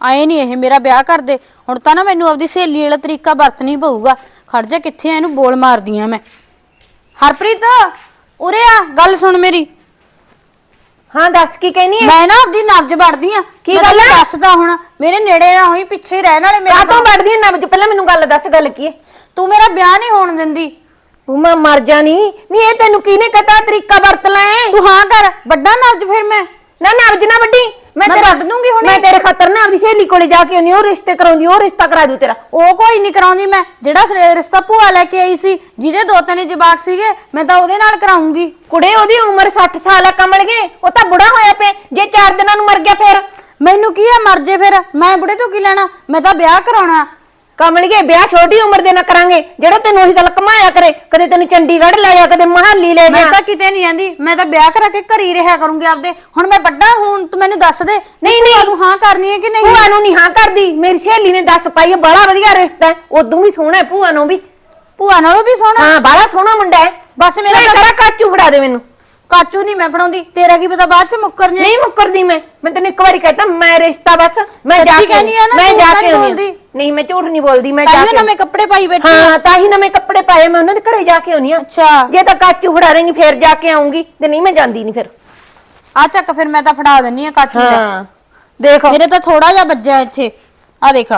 ਆਏ ਨਹੀਂ ਇਹ ਮੇਰਾ ਵਿਆਹ ਕਰਦੇ ਹੁਣ ਤਾਂ ਨਾ ਮੈਨੂੰ ਆਪਦੀ ਸਹੇਲੀ ਵਾਲਾ ਤਰੀਕਾ ਵਰਤਣੀ ਪਊਗਾ। ਖੜ ਜਾ ਕਿੱਥੇ ਆ ਇਹਨੂੰ ਬੋਲ ਮਾਰਦੀ ਆ ਮੈਂ। ਹਰਪ੍ਰੀਤ ਉਰੇ ਆ ਗੱਲ ਸੁਣ ਮੇਰੀ। ਹਾਂ ਦੱਸ ਕੀ ਕਹਿਨੀ ਹੈ ਮੈਂ ਨਾ ਆਪਦੀ ਨਬਜ ਵੜਦੀ ਆ। ਕੀ ਗੱਲ ਆ? ਦੱਸਦਾ ਹੁਣ ਮੇਰੇ ਨੇੜੇ ਨਾ ਹੋਈ ਪਿੱਛੇ ਰਹਿਣ ਵਾਲੇ ਮੇਰੇ ਕਾਹ ਤੋਂ ਤੋਂ ਵੜਦੀ ਹੈ ਨਬਜ ਪਹਿਲਾਂ ਮੈਨੂੰ ਗੱਲ ਦੱਸ ਗੱਲ ਕੀ ਹੈ ਤੂੰ ਮੇਰਾ ਵਿਆਹ ਨਹੀਂ ਹੋਣ ਦਿੰਦੀ। ਤੂੰ ਮੈਂ ਮਰ ਜਾਣੀ ਨਹੀਂ ਇਹ ਤੈਨੂੰ ਕਿਹਨੇ ਕਹਤਾ ਤਰੀਕਾ ਵਰਤ ਲੈ? ਤੂੰ ਹਾਂ ਕਰ ਵੱਡਾ ਨਬਜ ਫਿਰ ਮੈਂ। ਨਾ ਨਬਜ ਨਾ ਵੱਡੀ। ਮੈਂ ਤੇਰਾ- ਵੱਢ ਦੂੰਗੀ ਹੁਣੇ। ਮੈਂ ਤੇਰੇ ਖਾਤਰ ਨਾ ਆਪਦੀ ਸਹੇਲੀ ਕੋਲੇ ਜਾ ਕੇ ਆਉਣੀ ਉਹ ਰਿਸ਼ਤੇ ਕਰਾਉਂਦੀ ਉਹ ਰਿਸ਼ਤਾ ਕਰਾ ਦੂ ਤੇਰਾ। ਉਹ ਕੋਈ ਨਹੀਂ ਕਰਾਉਂਦੀ ਮੈਂ। ਜਿਹੜਾ ਸ- ਰਿਸ਼ਤਾ ਭੂਆ ਲੈ ਕੇ ਆਈ ਸੀ ਜਿਹਦੇ ਦੋ ਤਿੰਨ ਜਵਾਕ ਸੀਗੇ ਮੈਂ ਤਾਂ ਉਹਦੇ ਨਾਲ ਕਰਾਉਂਗੀ। ਕੁੜੇ ਉਹਦੀ ਉਮਰ 60 ਸਾਲ ਆ ਕਮਲ ਗਏ ਉਹ ਤਾਂ ਬੁੜਾ ਹੋਇਆ ਪਿਆ। ਜੇ ਚਾਰ ਦਿਨਾਂ ਨੂੰ ਮਰ ਗਿਆ ਫੇਰ? ਮੈਨੂੰ ਕੀ ਆ ਮਰ ਜੇ ਫਿਰ? ਮੈਂ ਬੁੜੇ ਤੋਂ ਕੀ ਲੈਣਾ? ਮੈਂ ਤਾਂ ਵਿਆਹ ਕਰਾਉਣਾ। ਕਮਲ ਗਏ ਵਿਆਹ ਛੋਟੀ ਉਮਰ ਦੇ ਨਾਲ ਕਰਾਂਗੇ। ਜਿਹੜਾ ਤੈਨੂੰ ਉਹੀ ਗੱਲ ਕਮਾਇਆ ਕਰੇ ਕਦੇ ਤੈਨੂੰ ਚੰਡੀਗੜ੍ਹ ਲੈ ਜਾ ਕਦੇ ਮਹਾਲੀ ਲੈ ਮੈਂ ਜਾ। ਤਾਂ ਕਿਤੇ ਨਹੀਂ ਜਾਂਦੀ। ਮੈਂ ਤਾਂ ਵਿਆਹ ਕਰਾ ਕੇ ਘਰ ਹੀ ਰਿਹਾ ਕਰੂੰਗੀ ਆਪਦੇ। ਹੁਣ ਮੈਂ ਵੱਡਾ ਹੁਣ ਤੂੰ ਮੈਨੂੰ ਦੱਸ ਦੇ। ਨਹੀਂ, ਨਹੀਂ। ਨੂੰ ਹਾਂ ਕਰਨੀ ਹੈ ਕਿ ਨਹੀਂ? ਭੂਆ ਨੂੰ ਨਹੀਂ ਹਾਂ ਕਰਦੀ। ਮੇਰੀ ਸਹੇਲੀ ਨੇ ਦੱਸ ਪਾਈ ਹੈ ਬੜਾ ਵਧੀਆ ਰਿਸ਼ਤਾ ਹੈ। ਉਦੋਂ ਵੀ ਸੋਹਣਾ ਹੈ ਭੂਆ ਨੂੰ ਵੀ। ਭੂਆ ਨਾਲੋਂ ਵੀ ਸੋਹਣਾ? ਹਾਂ ਬੜਾ ਸੋਹਣਾ ਮੁੰਡਾ ਹੈ। ਬਸ ਮੇਰਾ ਮੇਰਾ ਤਾਂ ਕਰਾ ਕਾਚੂ ਫੜਾ ਦੇ ਮੈਨੂੰ। ਕਾਚੂ ਨਹੀਂ ਮੈਂ ਫੜਾਉਂਦੀ ਤੇਰਾ ਕੀ ਪਤਾ ਬਾਅਦ ਚ ਮੁੱਕਰ ਜੇ। ਨਹੀਂ ਮੁੱਕਰਦੀ ਮੈਂ। ਮੈਂ ਤੈਨੂੰ ਇੱਕ ਵਾਰੀ ਕਹਿਤਾ ਮੈਂ ਰਿਸ਼ਤਾ ਬਸ ਮੈਂ ਜਾ ਸੱਚੀ ਕੇ ਕਹਿੰਦੀ ਆ ਨਾ, ਮੈਂ ਝੂਠ ਜਾ ਤਾਂ ਕੇ ਨਹੀਂ ਆਉਂਦੀ ਬੋਲਦੀ। ਨਹੀਂ ਮੈਂ ਝੂਠ ਨਹੀਂ ਬੋਲਦੀ ਮੈਂ ਜਾ ਤਾਈਓ ਕੇ ਨਵੇਂ ਕੱਪੜੇ ਪਾਈ ਬੈਠੀ ਹਾਂ ਤਾਂ ਹੀ ਨਵੇਂ ਕੱਪੜੇ ਪਾਏ ਮੈਂ ਉਹਨਾਂ ਦੇ ਘਰੇ ਜਾ ਕੇ ਆਉਣੀ ਆ। ਅੱਛਾ। ਜੇ ਤਾਂ ਕਾਚੂ ਫੜਾ ਦੇਂਗੀ ਫੇਰ ਜਾ ਕੇ ਆਉਂਗੀ ਤੇ ਨਹੀਂ ਮੈਂ ਜਾਂਦੀ ਨਹੀਂ ਫਿਰ। ਆ ਚੱਕ ਫਿਰ ਮੈਂ ਤਾਂ ਫੜਾ ਦਿੰਨੀ ਆ ਕਾਚੂ ਦਾ ਹਾਂ ਦੇਖ। ਮੇਰੇ ਤਾਂ ਥੋੜਾ ਜਿਹਾ ਵੱਜਿਆ ਇੱਥੇ। ਆ ਦੇਖ।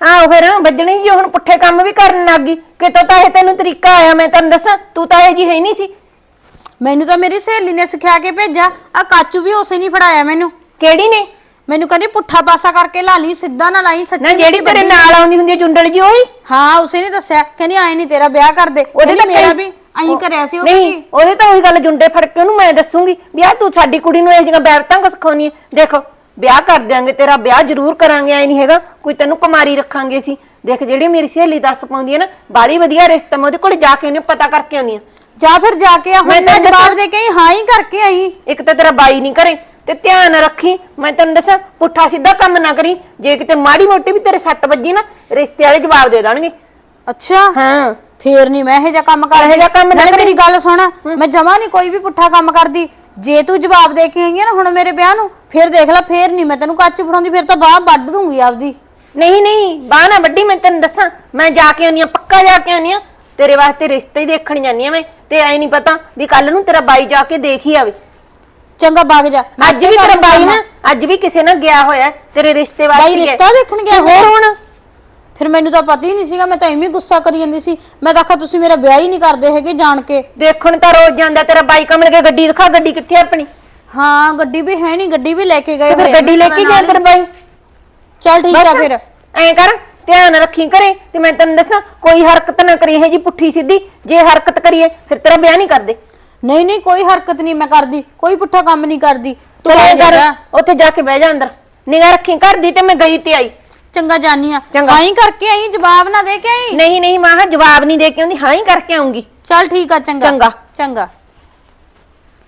ਹਾਂ ਉਹ ਫਿਰ ਵੱਜਣੀ ਜੀ ਹੁਣ ਪੁੱਠੇ ਕੰਮ ਵੀ ਕਰਨ ਲੱਗ ਗਈ। ਕਿਤੋਂ ਤਾਂ ਇਹ ਤੈਨੂੰ ਤਰੀਕਾ ਆਇਆ ਮੈਂ ਤੈਨੂੰ ਦੱਸਾਂ ਤੂੰ ਤਾਂ ਇਹ ਜੀ ਹੈ ਨਹੀਂ ਸੀ। ਮੈਨੂੰ ਤਾਂ ਮੇਰੀ ਸਹੇਲੀ ਨੇ ਸਿਖਾ ਕੇ ਭੇਜਿਆ। ਆ ਕਾਚੂ ਵੀ ਉਸੇ ਨਹੀਂ ਫੜਾਇਆ ਮੈਨੂੰ। ਕਿਹੜੀ ਨੇ? ਮੈਨੂੰ ਕਹਿੰਦੀ ਪੁੱਠਾ ਪਾਸਾ ਕਰਕੇ ਲਾ ਲਈ ਸਿੱਧਾ ਨਾ ਲਾਈ ਸੱਚੀ ਨਾ ਜਿਹੜੀ ਤੇਰੇ। ਨਾਲ ਆਉਂਦੀ ਹੁੰਦੀ ਹੈ ਜੀ ਉਹੀ? ਹਾਂ ਉਸੇ ਨੇ ਦੱਸਿਆ। ਕਹਿੰਦੀ ਆਏ ਨਹੀਂ ਤੇਰਾ ਵਿਆਹ ਕਰ ਦੇ। ਉਹਦੇ ਤਾਂ ਮੇਰਾ ਵੀ ਐਂ ਕਰਿਆ ਸੀ ਉਹ ਨਹੀਂ ਉਹਦੇ ਤਾਂ ਉਹੀ ਗੱਲ ਜੁੰਡੇ ਫੜ ਕੇ ਉਹਨੂੰ ਮੈਂ ਦੱਸੂਗੀ ਵੀ ਆ ਤੂੰ ਸਾਡੀ ਕੁੜੀ ਨੂੰ ਇਹ ਜਿਹੀਆਂ ਬੈਰਤਾਂ ਕੋ ਸਿਖਾਉਣੀ ਦੇਖੋ ਵਿਆਹ ਕਰ ਦਿਆਂਗੇ ਤੇਰਾ ਵਿਆਹ ਜ਼ਰੂਰ ਕਰਾਂਗੇ ਐ ਨਹੀਂ ਹੈਗਾ ਕੋਈ ਤੈਨੂੰ ਕੁਮਾਰੀ ਰੱਖਾਂਗੇ ਅਸੀਂ। ਦੇਖ ਜਿਹੜੀ ਮੇਰੀ ਸਹੇਲੀ ਦੱਸ ਪਾਉਂਦੀ ਹੈ ਨਾ ਬਾੜੀ ਵਧੀਆ ਰਿਸ਼ਤਾ ਮੈਂ ਉਹਦੇ ਕੋਲ ਜਾ ਕੇ ਉਹਨੇ ਪਤਾ ਕਰਕੇ ਆਉਣੀ ਆ ਜਾ ਫਿਰ ਜਾ ਕੇ ਆ ਮੈਂ ਹੁਣ ਤੈਨੂੰ ਜਵਾਬ ਦੱਸਾਂ- ਦੇ ਕੇ ਆਈ, ਹਾਂ ਹੀ ਕਰਕੇ ਆਈ। ਇੱਕ ਤਾਂ ਤੇਰਾ ਬਾਈ ਨਹੀਂ ਕਰੇ ਤੇ ਧਿਆਨ ਰੱਖੀ ਮੈਂ ਤੈਨੂੰ ਦੱਸਾਂ ਪੁੱਠਾ ਸਿੱਧਾ ਕੰਮ ਨਾ ਕਰੀ ਜੇ ਕਿਤੇ ਮਾੜੀ ਮੋਟੀ ਵੀ ਤੇਰੇ ਸੱਟ ਵੱਜੀ ਨਾ ਰਿਸ਼ਤੇ ਵਾਲੇ ਜਵਾਬ ਦੇ ਦੇਣਗੇ। ਅੱਛਾ ਹਾਂ। ਫੇਰ ਨਹੀਂ ਮੈਂ ਇਹ ਜਿਹਾ ਕੰਮ ਕਰਦੀ। ਇਹੋ ਜਿਹਾ ਕੰਮ ਨਾ ਨਾਲੇ ਕਰੀ। ਮੇਰੀ ਗੱਲ ਸੁਣ ਮੈਂ ਜਮਾ ਨਹੀਂ ਕੋਈ ਵੀ ਪੁੱਠਾ ਕੰਮ ਕਰਦੀ। ਜੇ ਤੂੰ ਜਵਾਬ ਦੇ ਕੇ ਆਈ ਹੈ ਨਾ ਹੁਣ ਮੇਰੇ ਵਿਆਹ ਨੂੰ ਫੇਰ ਦੇਖ ਲੈ ਫੇਰ ਨਹੀਂ ਮੈਂ ਤੈਨੂੰ ਕੱਚ ਫੜਾਉਂਦੀ ਫੇਰ ਤਾਂ ਬਾਹ ਵੱਢ ਦੂੰਗੀ ਆਪਦੀ। ਨਹੀਂ ਨਹੀਂ ਬਾਹ ਨਾ ਵੱਡੀ ਮੈਂ ਤੈਨੂੰ ਦੱਸਾਂ ਮੈਂ ਜਾ ਕੇ ਆਉਣੀ ਆ ਪੱਕਾ ਜਾ ਕੇ ਆਉਣੀ ਆ ਤੇਰੇ ਵਾਸਤੇ ਰਿਸ਼ਤੇ ਹੀ ਦੇਖਣ ਜਾਂਦੀ ਆ ਮੈਂ ਤੇ ਐ ਨਹੀਂ ਪਤਾ ਵੀ ਕੱਲ ਨੂੰ ਤੇਰਾ ਬਾਈ ਜਾ ਕੇ ਦੇਖ ਹੀ ਆਵੇ। ਚੰਗਾ ਵਗ ਜਾ। ਮੈਂ ਅੱਜ ਵੀ ਤੇਰਾ ਬਾਈ। ਨਾ ਅੱਜ ਵੀ ਕਿਸੇ ਨਾਲ ਗਿਆ ਹੋਇਆ ਤੇਰੇ ਰਿਸ਼ਤੇ ਵਾਸਤੇ ਬਾਈ। ਰਿਸ਼ਤਾ ਦੇਖਣ ਗਿਆ ਹੋਰ? ਹੁਣ? ਫਿਰ ਮੈਨੂੰ ਤਾਂ ਪਤਾ ਹੀ ਨਹੀਂ ਸੀਗਾ ਮੈਂ ਤਾਂ ਐਵੇਂ ਗੁੱਸਾ ਕਰੀ ਜਾਂਦੀ ਸੀ। ਮੈਂ ਤਾਂ ਆਖਿਆ ਤੁਸੀਂ ਮੇਰਾ ਵਿਆਹ ਹੀ ਨਹੀਂ ਕਰਦੇ ਹੈਗੇ ਜਾਣ ਕੇ। ਦੇਖਣ ਤਾਂ ਰੋਜ਼ ਜਾਂਦਾ ਤੇਰਾ ਬਾਈ ਕਮਲ ਕੇ ਗੱਡੀ ਦਿਖਾ ਗੱਡੀ ਕਿੱਥੇ ਆਪਣੀ? ਹਾਂ ਗੱਡੀ ਵੀ ਹੈ ਨਹੀਂ ਗੱਡੀ ਵੀ ਲੈ ਕੇ ਗਏ ਤੇ ਫਿਰ ਹੋਏ ਆ ਗੱਡੀ ਲੈ ਕੇ ਗਿਆ ਤੇਰਾ ਬਾਈ? ਚੱਲ ਠੀਕ ਆ ਫਿਰ। ਐਂ ਕਰ ਧਿਆਨ ਰੱਖੀ ਕਰੇ ਤੇ ਮੈਂ ਤੈਨੂੰ ਦੱਸਾਂ ਕੋਈ ਹਰਕਤ ਨਾ ਕਰੀ ਹੈ ਜੀ ਪੁੱਠੀ ਸਿੱਧੀ ਜੇ ਹਰਕਤ ਕਰੀਏ ਫਿਰ ਤੇਰਾ ਵਿਆਹ ਨਹੀਂ ਕਰਦੇ। ਨਹੀਂ ਨਹੀਂ ਕੋਈ ਹਰਕਤ ਨਹੀਂ ਮੈਂ ਕਰਦੀ ਕੋਈ ਪੁੱਠਾ ਕੰਮ ਨਹੀਂ ਕਰਦੀ। ਤੂੰ ਐਂ ਕਰ ਜਾ। ਉੱਥੇ ਜਾ ਕੇ ਬਹਿ ਜਾ ਅੰਦਰ। ਨਿਗਾਹ ਰੱਖੀ ਘਰ ਦੀ ਤੇ ਮੈਂ ਗਈ ਤੇ ਆਈ। ਚੰਗਾ ਜਾਨੀ ਆ। ਚੰਗਾ। ਆਈ ਕਰਕੇ ਆਈ ਜਵਾਬ ਨਾ ਦੇ ਕੇ ਆਈ। ਨਹੀਂ ਨਹੀਂ ਮਾਂ ਜਵਾਬ ਨਹੀਂ ਦੇ ਕੇ ਆਉਂਦੀ ਹਾਂ ਹੀ ਕਰਕੇ ਆਉਂਗੀ। ਚੱਲ ਠੀਕ ਆ ਚੰਗਾ। ਚੰਗਾ। ਚੰਗਾ।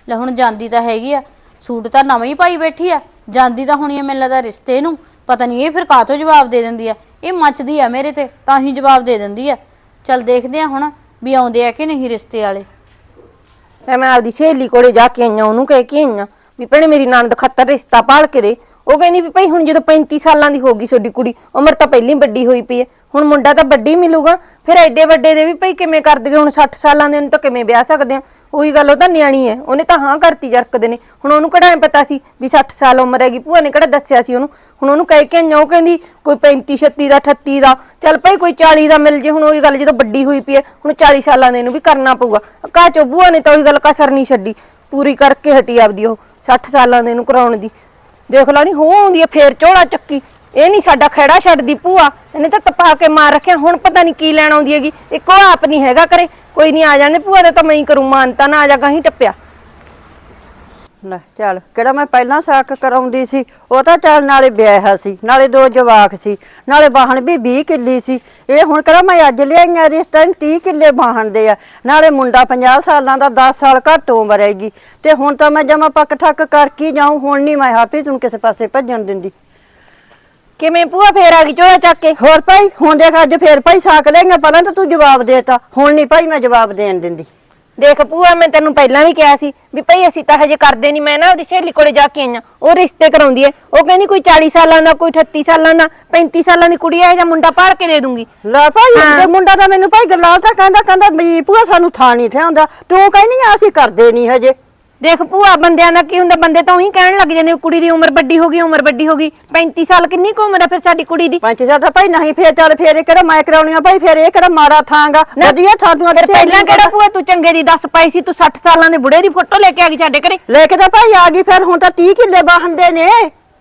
ਲੈ ਹੁਣ ਜਾਂਦੀ ਤਾਂ ਹੈਗੀ ਆ। ਸੂਟ ਤਾਂ ਨਵਾਂ ਹੀ ਪਾਈ ਬੈਠੀ ਆ। ਜਾਂਦੀ ਤਾਂ ਹੋਣੀ ਆ ਮੈਨੂੰ ਲੱਗਦਾ ਰਿਸ਼ਤੇ ਨੂੰ। ਪਤਾ ਨਹੀਂ ਇਹ ਫਿਰ ਕਾਹਤੋਂ ਜਵਾਬ ਦੇ ਦਿੰਦੀ ਆ। ਇਹ ਮੱਚਦੀ ਆ ਮੇਰੇ ਤੇ, ਤਾਂ ਹੀ ਜਵਾਬ ਦੇ ਦਿੰਦੀ ਆ। ਚੱਲ ਦੇਖਦੇ ਆ ਹੁਣ ਵੀ ਆਉਂਦੇ ਆ ਕਿ ਨਹੀਂ ਰਿਸ਼ਤੇ ਵਾਲੇ। ਫਿਰ ਮੈਂ ਆਪਦੀ ਸਹੇਲੀ ਕੋਲੇ ਜਾ ਕੇ ਆਈਆਂ, ਉਹਨੂੰ ਕਹਿ ਕੇ ਆਈਆਂ ਵੀ ਭੈਣੇ ਮੇਰੀ ਨਣਦ ਖੱਤਰ ਰਿਸ਼ਤਾ ਪਾਲ ਕੇ ਦੇ। ਉਹ ਕਹਿੰਦੀ ਵੀ ਭਾਈ ਹੁਣ ਜਦੋਂ 35 ਸਾਲਾਂ ਦੀ ਹੋ ਗਈ ਤੁਹਾਡੀ ਕੁੜੀ, ਉਮਰ ਤਾਂ ਪਹਿਲਾਂ ਹੀ ਵੱਡੀ ਹੋਈ ਪਈ ਹੈ ਹੁਣ ਮੁੰਡਾ ਤਾਂ ਵੱਡੀ ਮਿਲੂਗਾ, ਫਿਰ ਐਡੇ ਵੱਡੇ ਦੇ ਵੀ ਭਾਈ ਕਿਵੇਂ ਕਰ ਦਈਏ ਹੁਣ 60 ਸਾਲਾਂ ਦੇ ਨੂੰ ਤਾਂ ਕਿਵੇਂ ਵਿਆਹ ਸਕਦੇ ਆ? ਉਹੀ ਗੱਲ ਉਹ ਤਾਂ ਨਿਆਣੀ ਹੈ ਉਹਨੇ ਤਾਂ ਹਾਂ ਕਰਤੀ ਜਰਕਦੇ ਨੇ। ਹੁਣ ਉਹਨੂੰ ਕਿਹੜਾ ਪਤਾ ਸੀ ਵੀ 60 ਸਾਲ ਉਮਰ ਹੈਗੀ, ਭੂਆ ਨੇ ਕਿਹੜਾ ਦੱਸਿਆ ਸੀ ਉਹਨੂੰ? ਹੁਣ ਉਹਨੂੰ ਕਹਿ ਕੇ ਆਈਆਂ, ਉਹ ਕਹਿੰਦੀ ਕੋਈ 35 36 ਦਾ 38 ਦਾ, ਚੱਲ ਭਾਈ ਕੋਈ 40 ਦਾ ਮਿਲ ਜੇ, ਹੁਣ ਉਹੀ ਗੱਲ ਜਦੋਂ ਵੱਡੀ ਹੋਈ ਪਈ ਹੈ ਹੁਣ 40 ਸਾਲਾਂ ਦੇ ਨੂੰ ਵੀ ਕਰਨਾ ਪਊਗਾ। ਘਾਹ ਚੋਂ ਭੂਆ ਨੇ ਤਾਂ ਉਹੀ ਗੱਲ ਕਸਰ ਨਹੀਂ ਛੱਡੀ, ਪੂਰੀ ਕਰਕੇ ਹਟੀ ਆਪਦੀ ਉਹ 60 ਸਾਲਾਂ ਦੇ ਨੂੰ ਕਰਾਉਣ ਦੀ। ਦੇਖ ਲਾ ਨੀ, ਹੋ ਆਉਂਦੀ ਹੈ ਫੇਰ ਝੋਲਾ ਚੱਕੀ। ਇਹ ਨਹੀਂ ਸਾਡਾ ਖੇੜਾ ਛੱਡਦੀ ਭੂਆ। ਇਹਨੇ ਤਾਂ ਤਪਾ ਕੇ ਮਾਰ ਰੱਖਿਆ। ਹੁਣ ਪਤਾ ਨਹੀਂ ਕੀ ਲੈਣ ਆਉਂਦੀ ਹੈਗੀ। ਇੱਕੋ ਆਪ ਨਹੀਂ ਹੈਗਾ ਕਰੇ ਕੋਈ ਨਹੀਂ ਆ ਜਾਂਦੇ। ਭੂਆ ਦੇ ਤਾਂ ਮੈਂ ਹੀ ਕਰੂੰ ਮਾਨਤਾ। ਨਾ ਆ ਜਾ ਕਹੀਂ ਟੱਪਿਆ। ਲੈ, ਚੱਲ। ਕਿਹੜਾ ਮੈਂ ਪਹਿਲਾਂ ਸਾਕ ਕਰਾਉਂਦੀ ਸੀ, ਉਹ ਤਾਂ ਚੱਲ ਨਾਲੇ ਵਿਆਹ ਸੀ, ਨਾਲੇ ਦੋ ਜਵਾਕ ਸੀ, ਨਾਲੇ ਬਾਹਣ ਵੀ 20 ਕਿੱਲੀ ਸੀ। ਇਹ ਹੁਣ ਕਿਹੜਾ ਮੈਂ ਅੱਜ ਲਿਆਈਆਂ ਰਿਸ਼ਤਾ ਨੀ 30 ਕਿੱਲੇ ਬਾਹਣ ਦੇ ਆ। ਨਾਲੇ ਮੁੰਡਾ 50 ਸਾਲਾਂ ਦਾ 10 ਸਾਲ ਘੱਟ ਉਮਰ ਹੈਗੀ। ਤੇ ਹੁਣ ਤਾਂ ਮੈਂ ਜਮਾ ਪੱਕ ਠੱਕ ਕਰ ਕੀ ਜਾਉਂ ਹੁਣ ਨਹੀਂ ਮੈਂ ਹਾਪੀ ਤੈਨੂੰ ਕਿਸੇ ਪਾਸੇ ਭੱਜਣ ਦਿੰਦੀ। ਕਿਵੇਂ ਭੂਆ ਫੇਰ ਆ ਗਈ ਝੋਲਾ ਚੱਕ ਕੇ? ਹੋਰ ਭਾਈ ਹੁਣ ਦੇਖ ਅੱਜ ਫੇਰ ਭਾਈ ਸਾਕ ਲੈਂਗਾ ਪਹਿਲਾਂ ਤਾਂ ਤੂੰ ਜਵਾਬ ਦੇਤਾ ਹੁਣ ਨਹੀਂ ਭਾਈ ਮੈਂ ਜਵਾਬ ਦੇਣ ਦਿੰਦੀ। ਦੇਖ ਭੂਆ ਮੈਂ ਤੈਨੂੰ ਪਹਿਲਾਂ ਵੀ ਕਿਹਾ ਸੀ ਵੀ ਭਈ ਅਸੀਂ ਤਾਂ ਹਜੇ ਕਰਦੇ ਨਹੀਂ ਮੈਂ ਨਾ ਉਹਦੀ ਸਹੇਲੀ ਕੋਲੇ ਜਾ ਕੇ ਆਈਆਂ ਉਹ ਰਿਸ਼ਤੇ ਕਰਾਉਂਦੀ ਐ। ਉਹ ਕਹਿੰਦੀ ਕੋਈ 40 ਸਾਲਾਂ ਦਾ ਕੋਈ 38 ਸਾਲਾਂ ਦਾ 35 ਸਾਲਾਂ ਦੀ ਕੁੜੀ ਐ ਜਾਂ ਮੁੰਡਾ ਪਾਲ ਕੇ ਦੇ ਦੂੰਗੀ। ਲੈ ਭਾਈ। ਤੇ ਮੁੰਡਾ ਤਾਂ ਮੈਨੂੰ ਭਾਈ ਗਰਲਾਲ ਤਾਂ ਕਹਿੰਦਾ ਕਹਿੰਦਾ ਵੀ ਭੂਆ ਸਾਨੂੰ ਥਾਂ ਨਹੀਂ ਠਿਆਉਂਦਾ ਤੂੰ ਕਹਿੰਦੀ ਆ ਅਸੀਂ ਕਰਦੇ ਨਹੀਂ ਹਜੇ। ਦੇਖ ਭੂਆ ਬੰਦਿਆਂ ਦਾ ਕੀ ਹੁੰਦਾ? ਬੰਦੇ ਤਾਂ ਉਹੀ ਕਹਿਣ ਲੱਗ ਜਾਂਦੇ ਕੁੜੀ ਦੀ ਉਮਰ ਵੱਡੀ ਹੋ ਗਈ ਉਮਰ ਵੱਡੀ ਹੋ ਗਈ। 35 ਸਾਲ ਕਿੰਨੀ ਕੁ ਉਮਰ ਹੈ ਫਿਰ ਸਾਡੀ ਕੁੜੀ ਦੀ? ਪੰਜ ਹਜ਼ਾਰ ਤਾਂ ਭਾਈ ਨਹੀਂ ਫੇਰ ਚੱਲ ਫੇਰ ਇਹ ਕਿਹੜਾ ਮੈਂ ਕਰਾਉਣੀਆਂ ਭਾਈ ਫੇਰ ਇਹ ਕਿਹੜਾ ਮਾੜਾ ਥਾਂਗਾ ਵਧੀਆ ਥਾਂ ਤੂੰ ਅੱਛੀ ਪਹਿਲਾਂ ਕਿਹੜਾ ਭੂਆ ਤੂੰ ਚੰਗੇ ਦੀ ਦੱਸ ਪਾਈ ਸੀ ਤੂੰ 60 ਸਾਲਾਂ ਦੇ ਬੁੜੇ ਦੀ ਫੋਟੋ ਲੈ ਕੇ ਆ ਗਈ ਸਾਡੇ ਘਰੇ? ਲੈ ਕੇ ਤਾਂ ਭਾਈ ਆ ਗਈ ਫਿਰ ਹੁਣ ਤਾਂ 30 ਕਿੱਲੇ ਬਾਹੰਦੇ ਨੇ।